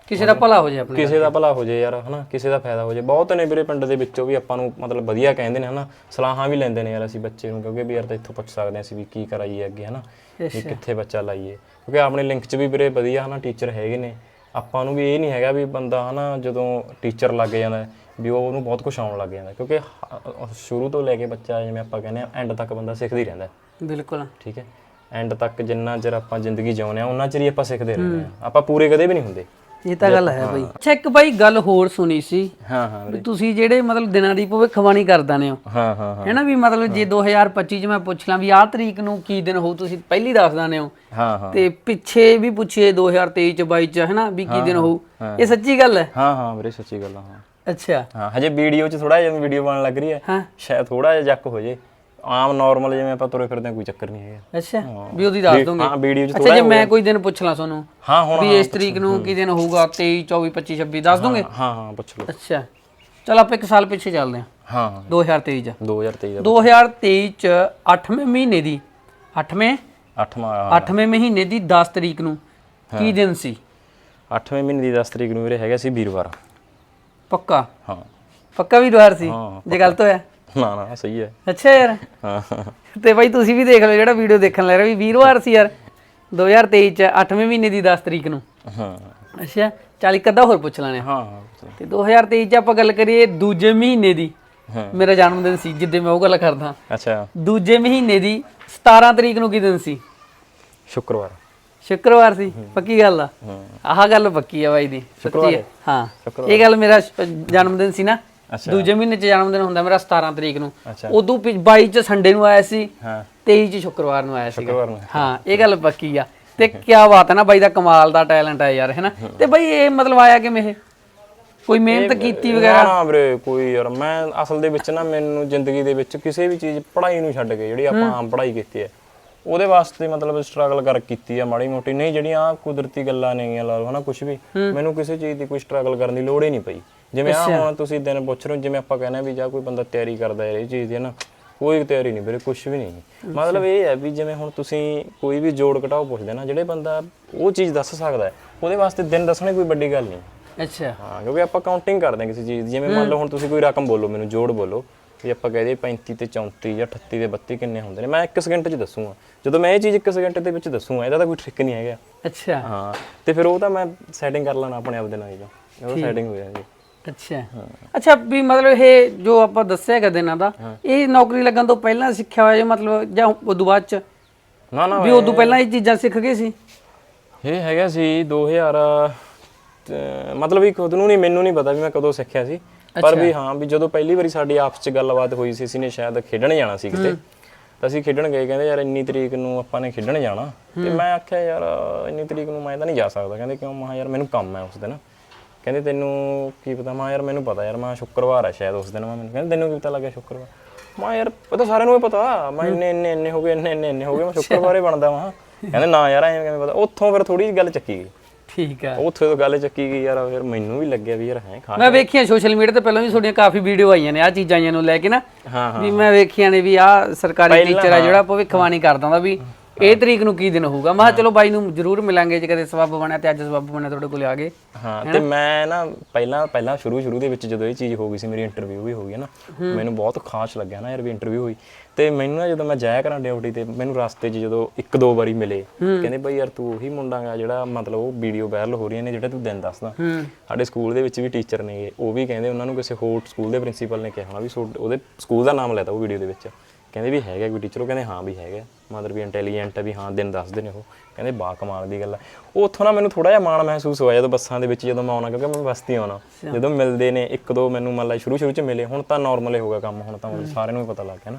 ਕਿਸੇ ਦਾ ਭਲਾ ਹੋ ਜਾਏ ਆਪਣੇ ਕਿਸੇ ਦਾ ਭਲਾ ਹੋ ਜਾਏ ਯਾਰ ਹਨਾ? ਕਿਸੇ ਦਾ ਫਾਇਦਾ ਹੋ ਜਾਏ। ਬਹੁਤ ਨੇ ਵੀਰੇ ਪਿੰਡ ਦੇ ਵਿੱਚੋਂ ਵੀ ਆਪਾਂ ਨੂੰ ਮਤਲਬ ਵਧੀਆ ਕਹਿੰਦੇ ਨੇ ਹਨਾ? ਸਲਾਹਾਂ ਵੀ ਲੈਂਦੇ ਨੇ ਯਾਰ ਅਸੀਂ ਬੱਚੇ ਨੂੰ ਕਿਉਂਕਿ ਵੀ ਯਾਰ ਤਾਂ ਇੱਥੋਂ ਪੁੱਛ ਸਕਦੇ ਹਾਂ ਅਸੀਂ ਵੀ ਕੀ ਕਰਾਈਏ ਅੱਗੇ ਹਨਾ? ਵੀ ਕਿੱਥੇ ਬੱਚਾ ਲਾਈਏ। ਕਿਉਂਕਿ ਆਪਣੇ ਲਿੰਕ 'ਚ ਵੀ ਵੀਰੇ ਵਧੀਆ ਹਨਾ ਟੀਚਰ ਹੈਗੇ ਨੇ। ਆਪਾਂ ਨੂੰ ਵੀ ਇਹ ਨਹੀਂ ਹੈਗਾ ਵੀ ਬੰਦਾ ਹਨਾ ਜਦੋਂ ਟੀਚਰ ਲੱਗ ਜਾਂਦਾ ਵੀ ਉਹ ਉਹਨੂੰ ਬਹੁਤ ਕੁਝ ਆਉਣ ਲੱਗ ਜਾਂਦਾ ਕਿਉਂਕਿ ਹ- ਸ਼ੁਰੂ ਤੋਂ ਲੈ ਕੇ ਬੱਚਾ ਜਿਵੇਂ ਆਪਾਂ ਕਹਿੰਦੇ ਆ ਐਂਡ ਤੱਕ ਬੰਦਾ ਸਿੱਖਦਾ ਹੀ ਰਹਿੰਦਾ ਬਿਲਕੁਲ। ਠੀਕ ਹੈ? ਐਂਡ ਤੱਕ ਜਿੰਨਾ ਚਿਰ ਆਪਾਂ ਜ਼ਿੰਦਗੀ ਜਿਉਂਦੇ ਆ ਉਹਨਾਂ ਚਿਰ ਹੀ ਆਪਾਂ ਸਿੱਖਦੇ ਰਹਿੰਦੇ ਆ ਆਪਾਂ ਪੂਰੇ ਕਦੇ ਵੀ ਨਹੀਂ ਹੁੰਦੇ। ਇਹ ਤਾਂ ਗੱਲ ਹੈ ਬਈ। ਅੱਛਾ ਇੱਕ ਬਾਈ ਗੱਲ ਹੋਰ ਸੁਣੀ ਸੀ। ਹਾਂ ਹਾਂ ਵੀ ਤੁਸੀਂ ਜਿਹੜੇ ਮਤਲਬ ਦਿਨਾਂ ਦੀ ਭਵਿੱਖਬਾਣੀ ਕਰਦਾ ਨੇ ਹੋ। ਹਾਂ ਹਾਂ ਹਾਂ। ਹੈ ਨਾ ਵੀ ਮਤਲਬ ਜੇ 2025 ਚ ਮੈਂ ਪੁੱਛ ਲਾਂ ਵੀ ਆਹ ਤਰੀਕ ਨੂੰ ਕੀ ਦਿਨ ਹੋਊ ਤੁਸੀਂ ਪਹਿਲੀ ਦੱਸ ਦਾਨੇ ਹੋ। ਹਾਂ ਹਾਂ। ਤੇ ਪਿੱਛੇ ਵੀ ਪੁੱਛੀਏ 2023 ਚ 22 ਚ ਹੈ ਨਾ ਵੀ ਕੀ ਦਿਨ ਹੋਊ। ਇਹ ਸੱਚੀ ਗੱਲ ਹੈ? ਹਾਂ ਹਾਂ ਵੀਰੇ ਸੱਚੀ ਗੱਲ ਆ ਹਾਂ। ਅੱਛਾ। ਹਾਂ ਹਜੇ ਵੀਡੀਓ 'ਚ ਥੋੜਾ ਜਿਹਾ ਵੀਡੀਓ ਬਣਨ ਲੱਗ ਰਹੀ ਹੈ। ਹਾਂ। ਸ਼ਾਇਦ ਥੋੜਾ ਜਿਹਾ ਜੱਕ ਹੋ ਜੇ। ਆਮ ਨਾਰਮਲ ਜਿਵੇਂ ਆਪਾਂ ਤੁਰੇ ਫਿਰਦੇ ਹਾਂ ਕੋਈ ਚੱਕਰ ਨਹੀਂ ਹੈਗਾ। ਅੱਛਾ ਵੀ ਉਹਦੀ ਦੱਸ ਦੋਗੇ? ਹਾਂ ਵੀਡੀਓ 'ਚ ਅੱਛਾ ਜੇ ਮੈਂ ਕੋਈ ਦਿਨ ਪੁੱਛ ਲਾਂ ਤੁਹਾਨੂੰ ਹਾਂ ਹੁਣ ਵੀ ਇਸ ਤਰੀਕ ਨੂੰ ਕੀ ਦਿਨ ਹੋਊਗਾ? 23 24 25 26 ਦੱਸ ਦੋਗੇ? ਹਾਂ ਹਾਂ ਪੁੱਛ ਲਓ। ਅੱਛਾ ਚਲ ਆਪਾਂ ਇੱਕ ਸਾਲ ਪਿੱਛੇ ਚੱਲਦੇ ਹਾਂ। ਹਾਂ। ਹਾਂ 2023 ਚ। 2023 ਦਾ। 2023 ਚ 8ਵੇਂ ਮਹੀਨੇ ਦੀ 8ਵੇਂ 8ਵਾਂ 8ਵੇਂ ਮਹੀਨੇ ਦੀ 10 ਤਰੀਕ ਨੂੰ ਕੀ ਦਿਨ ਸੀ? 8ਵੇਂ ਮਹੀਨੇ ਦੀ 10 ਤਰੀਕ ਨੂੰ ਵੀਰੇ ਹੈਗਾ ਸੀ ਵੀਰਵਾਰ। ਪੱਕਾ? ਹਾਂ। ਪੱਕਾ ਵੀਰਵਾਰ ਸੀ? ਹਾਂ, ਜੇ ਗਲਤ ਹੋਇਆ। ਨਾ ਨਾ ਸਹੀ ਹੈ। ਅੱਛਾ ਯਾਰ। ਹਾਂ। ਤੇ ਬਾਈ ਤੁਸੀਂ ਵੀ ਦੇਖ ਲਓ ਜਿਹੜਾ ਵੀਡੀਓ ਦੇਖਣ ਲੈ ਰਹੇ ਵੀ ਵੀਰਵਾਰ ਸੀ ਯਾਰ। 2023 ਚ 8ਵੇਂ ਮਹੀਨੇ ਦੀ 10 ਤਰੀਕ ਨੂੰ। ਹਾਂ। ਅੱਛਾ ਚੱਲ ਇੱਕ ਅੱਧਾ ਹੋਰ ਪੁੱਛ ਲੈਣੇ ਹਾਂ। ਤੇ 2023 ਚ ਆਪਾਂ ਗੱਲ ਕਰੀਏ ਦੂਜੇ ਮਹੀਨੇ ਦੀ। ਮੇਰਾ ਜਨਮ ਦਿਨ ਸੀ ਜਿੱਦੇ ਮੈਂ ਉਹ ਗੱਲ ਕਰਦਾ। ਅੱਛਾ। ਦੂਜੇ ਮਹੀਨੇ ਦੀ 17 ਤਰੀਕ ਨੂੰ ਕੀ ਦਿਨ ਸੀ? ਸ਼ੁੱਕਰਵਾਰ। ਸ਼ੁੱਕਰਵਾਰ ਸੀ ਪੱਕੀ ਗੱਲ ਆ। ਆਹ ਗੱਲ ਪੱਕੀ ਆ ਬਾਈ ਦੀ ਸੱਚੀ। ਹਾਂ। ਇਹ ਗੱਲ ਮੇਰਾ ਜਨਮ ਦਿਨ ਸੀ ਨਾ। ਅੱਛਾ। ਦੂਜੇ ਮਹੀਨੇ ਚ ਜਨਮ ਦਿਨ ਹੁੰਦਾ ਮੇਰਾ 17 ਤਰੀਕ ਨੂੰ। ਅੱਛਾ। ਉਦੋਂ 22 ਚ ਸੰਡੇ ਨੂੰ ਆਇਆ ਸੀ ਹਾਂ। 23 ਚ ਸ਼ੁੱਕਰਵਾਰ ਨੂੰ ਆਇਆ ਸੀ ਸ਼ੁੱਕਰਵਾਰ ਨੂੰ। ਹਾਂ ਇਹ ਗੱਲ ਪੱਕੀ ਆ। ਤੇ ਕੀ ਬਾਤ ਹੈ ਨਾ ਬਾਈ ਦਾ ਕਮਾਲ ਦਾ ਟੈਲੈਂਟ ਹੈ ਯਾਰ ਹੈਨਾ? ਤੇ ਬਾਈ ਇਹ ਮਤਲਬ ਆਇਆ ਕਿਵੇਂ ਇਹ? ਕੋਈ ਮਿਹਨਤ ਕੀਤੀ ਵਗੈਰਾ? ਨਾ ਵੀਰੇ ਕੋਈ ਯਾਰ ਮੈਂ ਅਸਲ ਦੇ ਵਿੱਚ ਨਾ ਮੈਨੂੰ ਜ਼ਿੰਦਗੀ ਦੇ ਵਿੱਚ ਕਿਸੇ ਵੀ ਚੀਜ਼ ਪੜ੍ਹਾਈ ਨੂੰ ਛੱਡ ਕੇ ਜਿਹੜੀ ਆਪਾਂ ਆਮ ਪੜ੍ਹਾਈ ਕੀਤੀ ਹੈ ਉਹਦੇ ਵਾਸਤੇ ਮਤਲਬ ਸਟਰਗਲ ਕਰ ਕੀਤੀ ਆ ਮਾੜੀ ਮੋਟੀ। ਨਹੀਂ ਜਿਹੜੀਆਂ ਆਹ ਕੁਦਰਤੀ ਗੱਲਾਂ ਨੇਗੀਆਂ ਲਾ ਲਓ ਹਨਾ ਕੁਝ ਵੀ। ਮੈਨੂੰ ਕਿਸੇ ਚੀਜ਼ ਦੀ ਕੋਈ ਸਟਰਗਲ ਕਰਨ ਦੀ ਲੋੜ ਹੀ ਨਹੀਂ ਪਈ। ਜਿਵੇਂ ਆ ਹੁਣ ਤੁਸੀਂ ਦਿਨ ਪੁੱਛ ਰਹੇ ਹੋ ਜਿਵੇਂ ਆਪਾਂ ਕਹਿੰਦੇ ਵੀ ਜਾਂ ਕੋਈ ਬੰਦਾ ਤਿਆਰੀ ਕਰਦਾ ਹੈ ਇਹ ਚੀਜ਼ ਦੀ ਨਾ ਕੋਈ ਤਿਆਰੀ ਨਹੀਂ ਵੀਰੇ ਕੁਝ ਵੀ ਨਹੀਂ। ਮਤਲਬ ਇਹ ਹੈ ਵੀ ਜਿਵੇਂ ਹੁਣ ਤੁਸੀਂ ਕੋਈ ਵੀ ਜੋੜ ਘਟਾਓ ਪੁੱਛਦੇ ਨਾ ਜਿਹੜੇ ਬੰਦਾ ਉਹ ਚੀਜ਼ ਦੱਸ ਸਕਦਾ ਹੈ ਉਹਦੇ ਵਾਸਤੇ ਦਿਨ ਦੱਸਣੇ ਕੋਈ ਵੱਡੀ ਗੱਲ ਨਹੀਂ। ਅੱਛਾ। ਹਾਂ ਕਿਉਂਕਿ ਆਪਾਂ ਕਾਊਂਟਿੰਗ ਕਰਦੇ ਹਾਂ ਕਿਸੇ ਚੀਜ਼ ਦੀ ਜਿਵੇਂ ਮੰਨ ਲਓ ਹੁਣ ਤੁਸੀਂ ਕੋਈ ਰਕਮ ਬੋਲੋ ਮੈਨੂੰ ਜੋੜ ਬੋਲੋ ਵੀ ਆਪਾਂ ਕਹਿ ਦਈਏ 35 ਤੇ 34 ਜਾਂ 38 ਤੇ 32 ਕਿੰਨੇ ਹੁੰਦੇ ਨੇ ਮੈਂ 1 ਸਕਿੰਟ 'ਚ ਦੱਸੂਗਾ। ਜਦੋਂ ਮੈਂ ਇਹ ਚੀਜ਼ 1 ਸਕਿੰਟ ਦੇ ਵਿੱਚ ਦੱਸੂਗਾ ਇਹਦਾ ਤਾਂ ਕੋਈ ਟ੍ਰਿਕ ਨਹੀਂ ਹੈਗਾ। ਅੱਛਾ। ਹਾਂ ਤੇ ਫਿਰ ਉਹ ਤਾਂ ਮੈਂ ਸੈਟਿੰਗ ਕਰ ਲੈਣਾ ਆਪਣੇ ਆਪ ਦੇ ਨਾਲ ਹੀ ਤਾਂ ਉਹ ਸੈਟਿੰਗ ਹੋ ਜਾਂਦੀ ਅੱਛਾ। ਅੱਛਾ ਵੀ ਮਤਲਬ ਇਹ ਜੋ ਆਪਾਂ ਦੱਸਿਆ ਕਦੇ ਇਹਨਾਂ ਦਾ ਇਹ ਨੌਕਰੀ ਲੱਗਣ ਤੋਂ ਪਹਿਲਾਂ ਸਿੱਖਿਆ ਹੋਇਆ ਜਾਂ ਮਤਲਬ ਜਾਂ ਉਦੋਂ ਬਾਅਦ ਚ? ਨਾ ਨਾ ਵੀ ਉਦੋਂ ਪਹਿਲਾਂ ਇਹ ਚੀਜ਼ਾਂ ਸਿੱਖ ਗਏ ਸੀ? ਇਹ ਹੈਗਾ ਸੀ 2000 ਤੇ ਮਤਲਬ ਵੀ ਖੁਦ ਨੂੰ ਨਹੀਂ ਮੈਨੂੰ ਨਹੀਂ ਪਤਾ ਵੀ ਮੈਂ ਕਦੋਂ ਸਿੱਖਿਆ ਸੀ। ਪਰ ਵੀ ਹਾਂ ਵੀ ਜਦੋਂ ਪਹਿਲੀ ਵਾਰੀ ਸਾਡੀ ਆਪਸ ਚ ਗੱਲਬਾਤ ਹੋਈ ਸੀ ਅਸੀਂ ਨੇ ਸ਼ਾਇਦ ਖੇਡਣ ਜਾਣਾ ਸੀ ਕਿਤੇ। ਤਾਂ ਅਸੀਂ ਖੇਡਣ ਗਏ ਕਹਿੰਦੇ ਯਾਰ ਇੰਨੀ ਤਰੀਕ ਨੂੰ ਆਪਾਂ ਨੇ ਖੇਡਣ ਜਾਣਾ। ਤੇ ਮੈਂ ਆਖਿਆ ਯਾਰ ਇੰਨੀ ਤਰੀਕ ਨੂੰ ਮੈਂ ਤਾਂ ਨਹੀਂ ਜਾ ਸਕਦਾ। ਕਹਿੰਦੇ ਕਿਉਂ? ਮੈਂ ਕਿਹਾ ਯਾਰ ਮੈਨੂੰ ਕੰਮ ਹੈ ਉਸ ਦਿਨ। ਕਹਿੰਦੇ ਤੈਨੂੰ ਕੀ ਪਤਾ ਮੈਂ ਯਾਰ ਮੈਨੂੰ ਪਤਾ ਯਾਰ ਮੈਂ ਸ਼ੁੱਕਰਵਾਰ ਹੈ ਸ਼ਾਇਦ ਉਸ ਦਿਨ ਮੈਂ ਮੈਨੂੰ ਕਹਿੰਦੇ ਤੈਨੂੰ ਕੀ ਪਤਾ ਲੱਗਿਆ ਸ਼ੁੱਕਰਵਾਰ? ਮੈਂ ਯਾਰ ਪਤਾ ਸਾਰਿਆਂ ਨੂੰ ਹੀ ਪਤਾ। ਮੈਂ ਇੰਨੇ ਇੰਨੇ ਇੰਨੇ ਹੋ ਗਏ ਇੰਨੇ ਇੰਨੇ ਇੰਨੇ ਹੋ ਗਏ ਮੈਂ ਸ਼ੁੱਕਰਵਾਰੇ ਬਣਦਾ ਵਾਂ ਕਹਿੰਦੇ ਨਾ ਯਾਰ ਐਂ ਕਿਵੇਂ ਪਤਾ। ਉੱਥੋਂ ਫਿਰ ਥੋੜੀ ਜਿਹੀ ਗੱਲ ਚੱਕੀ ਗਈ। ਠੀਕ ਆ। ਉੱਥੇ ਤੋਂ ਗੱਲ ਚੱਕੀ ਗਈ ਯਾਰ ਫਿਰ ਮੈਨੂੰ ਵੀ ਲੱਗਿਆ ਵੀ ਯਾਰ ਹੈ ਖਾ ਮੈਂ ਵੇਖੀਆਂ ਸੋਸ਼ਲ ਮੀਡੀਆ ਤੇ ਪਹਿਲਾਂ ਵੀ ਤੁਹਾਡੀਆਂ ਕਾਫੀ ਵੀਡੀਓ ਆਈਆਂ ਨੇ ਆ ਚੀਜ਼ਾਂ ਨੂੰ ਲੈ ਕੇ ਨਾ। ਹਾਂ ਹਾਂ ਵੀ ਮੈਂ ਵੇਖੀਆਂ ਨੇ ਵੀ ਆ ਸਰਕਾਰੀ ਟੀਚਰ ਆ ਜਿਹੜਾ ਭਵਿੱਖਬਾਣੀ ਕਰਦਾ ਹੁੰਦਾ ਵੀ ਇਹ ਤਰੀਕ ਨੂੰ ਕੀ ਦਿਨ ਹੋਊਗਾ? ਮੈਂ ਕਿਹਾ ਚਲੋ ਬਾਈ ਨੂੰ ਜ਼ਰੂਰ ਮਿਲਾਂਗੇ ਜੇ ਕਦੇ ਸਬੱਬ ਬਣਿਆ ਤੇ ਅੱਜ ਸਬੱਬ ਬਣਿਆ ਤੁਹਾਡੇ ਕੋਲ ਆ ਗਏ। ਹਾਂ ਤੇ ਮੈਂ ਨਾ ਪਹਿਲਾਂ ਪਹਿਲਾਂ ਸ਼ੁਰੂ ਸ਼ੁਰੂ ਦੇ ਵਿੱਚ ਜਦੋਂ ਇਹ ਚੀਜ਼ ਹੋ ਗਈ ਸੀ ਮੇਰੀ ਇੰਟਰਵਿਊ ਵੀ ਹੋ ਗਈ ਨਾ ਮੈਨੂੰ ਬਹੁਤ ਖਾਸ ਲੱਗਿਆ ਨਾ ਯਾਰ ਵੀ ਇੰਟਰਵਿਊ ਹੋਈ। ਤੇ ਮੈਨੂੰ ਨਾ ਜਦੋਂ ਮੈਂ ਜਾਇਆ ਕਰਾਂ ਡਿਊਟੀ ਤੇ ਮੈਨੂੰ ਰਸਤੇ 'ਚ ਜਦੋਂ ਇੱਕ ਦੋ ਵਾਰੀ ਮਿਲੇ ਕਹਿੰਦੇ ਬਈ ਯਾਰ ਤੂੰ ਉਹੀ ਮੁੰਡਾ ਗਾ ਜਿਹੜਾ ਮਤਲਬ ਉਹ ਵੀਡੀਓ ਵਾਇਰਲ ਹੋ ਰਹੀਆਂ ਨੇ ਜਿਹੜਾ ਤੂੰ ਦਿਨ ਦੱਸਦਾ। ਸਾਡੇ ਸਕੂਲ ਦੇ ਵਿੱਚ ਵੀ ਟੀਚਰ ਨੇ ਉਹ ਵੀ ਕਹਿੰਦੇ ਉਹਨਾਂ ਨੂੰ ਕਿਸੇ ਹੋਰ ਸਕੂਲ ਦੇ ਪ੍ਰਿੰਸੀਪਲ ਨੇ ਕਿਹਾ ਹੋਣਾ ਵੀ ਉਹਦੇ ਸਕੂਲ ਦਾ ਨਾਮ ਲੈਤਾ ਉਹ ਵੀਡੀਓ ਦੇ ਵਿੱਚ। ਕਹਿੰਦੇ ਵੀ ਹੈਗਾ ਕੋਈ ਟੀਚਰ ਉਹ ਕਹਿੰਦੇ ਹਾਂ ਵੀ ਹੈਗਾ ਮਤਲਬ ਵੀ ਇੰਟੈਲੀਜੈਂਟ ਹੈ ਵੀ ਹਾਂ ਦਿਨ ਦੱਸਦੇ ਨੇ ਉਹ। ਕਹਿੰਦੇ ਬਾ ਕਮਾਲ ਦੀ ਗੱਲ ਹੈ ਉਹ ਉੱਥੋਂ ਨਾ ਮੈਨੂੰ ਥੋੜਾ ਜਿਹਾ ਮਾਣ ਮਹਿਸੂਸ ਹੋਇਆ ਜਦੋਂ ਬੱਸਾਂ ਦੇ ਵਿੱਚ ਜਦੋਂ ਮੈਂ ਆਉਣਾ ਕਿਉਂਕਿ ਮੈਂ ਬਸਤੀ ਆਉਣਾ। ਜਦੋਂ ਮਿਲਦੇ ਨੇ ਇੱਕ ਦੋ ਮੈਨੂੰ ਮੰਨ ਲਾ ਸ਼ੁਰੂ ਸ਼ੁਰੂ ਚ ਮਿਲੇ ਹੁਣ ਤਾਂ ਨਾਰਮਲ ਹੀ ਹੋ ਗਿਆ ਕੰਮ ਹੁਣ ਤਾਂ ਸਾਰਿਆਂ ਨੂੰ ਪਤਾ ਲੱਗ ਗਿਆ ਨਾ।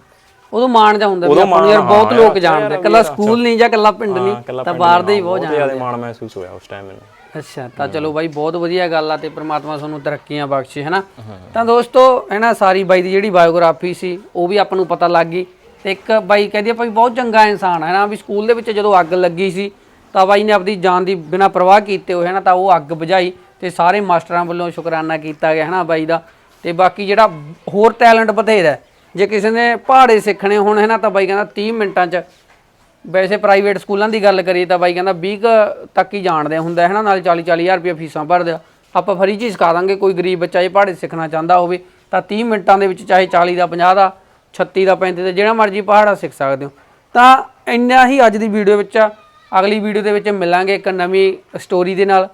ਉਦੋਂ ਮਾਣ ਜਾ ਹੁੰਦਾ ਵੀ ਆਪਾਂ ਨੂੰ ਯਾਰ ਬਹੁਤ ਲੋਕ ਜਾਣਦੇ ਕੱਲਾ ਸਕੂਲ ਨਹੀਂ ਜਾਂ ਕੱਲਾ ਪਿੰਡ ਨਹੀਂ ਤਾਂ ਬਾਹਰ ਦੇ ਹੀ ਬਹੁਤ ਬਹੁਤ ਜਾਣਦੇ ਜ਼ਿਆਦਾ ਮਾਣ ਮਹਿਸੂਸ ਹੋਇਆ ਉਸ ਟਾਈਮ ਮੈਨੂੰ। ਅੱਛਾ ਤਾਂ ਚਲੋ ਬਾਈ ਬਹੁਤ ਵਧੀਆ ਗੱਲ ਆ ਤੇ ਪ੍ਰਮਾਤਮਾ ਤੁਹਾਨੂੰ ਤਰੱਕੀਆਂ ਬਖਸ਼ੇ ਹੈਨਾ? ਤਾਂ ਦੋਸਤੋ ਹੈਨਾ ਸਾਰੀ ਬਾਈ ਦੀ ਜਿਹੜੀ ਬਾਇਓਗ੍ਰਾਫੀ ਸੀ ਉਹ ਵੀ ਆਪਾਂ ਨੂੰ ਪਤਾ ਲੱਗ ਗਈ। ਤੇ ਇੱਕ ਬਾਈ ਕਹਦੀ ਆਪਾਂ ਵੀ ਬਹੁਤ ਚੰਗਾ ਇਨਸਾਨ ਹੈ ਨਾ ਵੀ ਸਕੂਲ ਦੇ ਵਿੱਚ ਜਦੋਂ ਅੱਗ ਲੱਗੀ ਸੀ ਤਾਂ ਬਾਈ ਨੇ ਆਪਣੀ ਜਾਨ ਦੀ ਬਿਨਾਂ ਪਰਵਾਹ ਕੀਤੇ ਹੋਏ ਹੈਨਾ ਤਾਂ ਉਹ ਅੱਗ ਬੁਝਾਈ ਤੇ ਸਾਰੇ ਮਾਸਟਰਾਂ ਵੱਲੋਂ ਸ਼ੁਕਰਾਨਾ ਕੀਤਾ ਗਿਆ ਹੈਨਾ ਬਾਈ ਦਾ। ਤੇ ਬਾਕੀ ਜਿਹੜਾ ਹੋਰ ਟੈਲੈਂਟ ਬਥੇਰਾ ਹੈ। ਜੇ ਕਿਸੇ ਨੇ ਪਹਾੜੇ ਸਿੱਖਣੇ ਹੋਣ ਹੈਨਾ ਤਾਂ ਬਾਈ ਕਹਿੰਦਾ 30 ਮਿੰਟਾਂ 'ਚ ਵੈਸੇ ਪ੍ਰਾਈਵੇਟ ਸਕੂਲਾਂ ਦੀ ਗੱਲ ਕਰੀਏ ਤਾਂ ਬਾਈ ਕਹਿੰਦਾ 20 ਕੁ ਤੱਕ ਹੀ ਜਾਣਦੇ ਹੁੰਦਾ ਹੈ ਨਾ, ਨਾਲ 40 40000 ਰੁਪਏ ਫੀਸਾਂ ਭਰਦੇ ਆ। ਆਪਾਂ ਫਰੀ ਚ ਹੀ ਸਿਖਾ ਦਾਂਗੇ, ਕੋਈ ਗਰੀਬ ਬੱਚਾ ਇਹ ਪਹਾੜੇ ਸਿੱਖਣਾ ਚਾਹੁੰਦਾ ਹੋਵੇ ਤਾਂ 30 ਮਿੰਟਾਂ ਦੇ ਵਿੱਚ ਚਾਹੇ 40 ਦਾ 50 ਦਾ 36 ਦਾ 35 ਦਾ, ਜਿਹੜਾ ਮਰਜ਼ੀ ਪਹਾੜਾ ਸਿੱਖ ਸਕਦੇ ਹੋ। ਤਾਂ ਇੰਨਾ ਹੀ ਅੱਜ ਦੀ ਵੀਡੀਓ ਵਿੱਚ ਅਗਲੀ ਵੀਡੀਓ ਦੇ ਵਿੱਚ ਮਿਲਾਂਗੇ ਇੱਕ ਨਵੀਂ ਸਟੋਰੀ ਦੇ ਨਾਲ।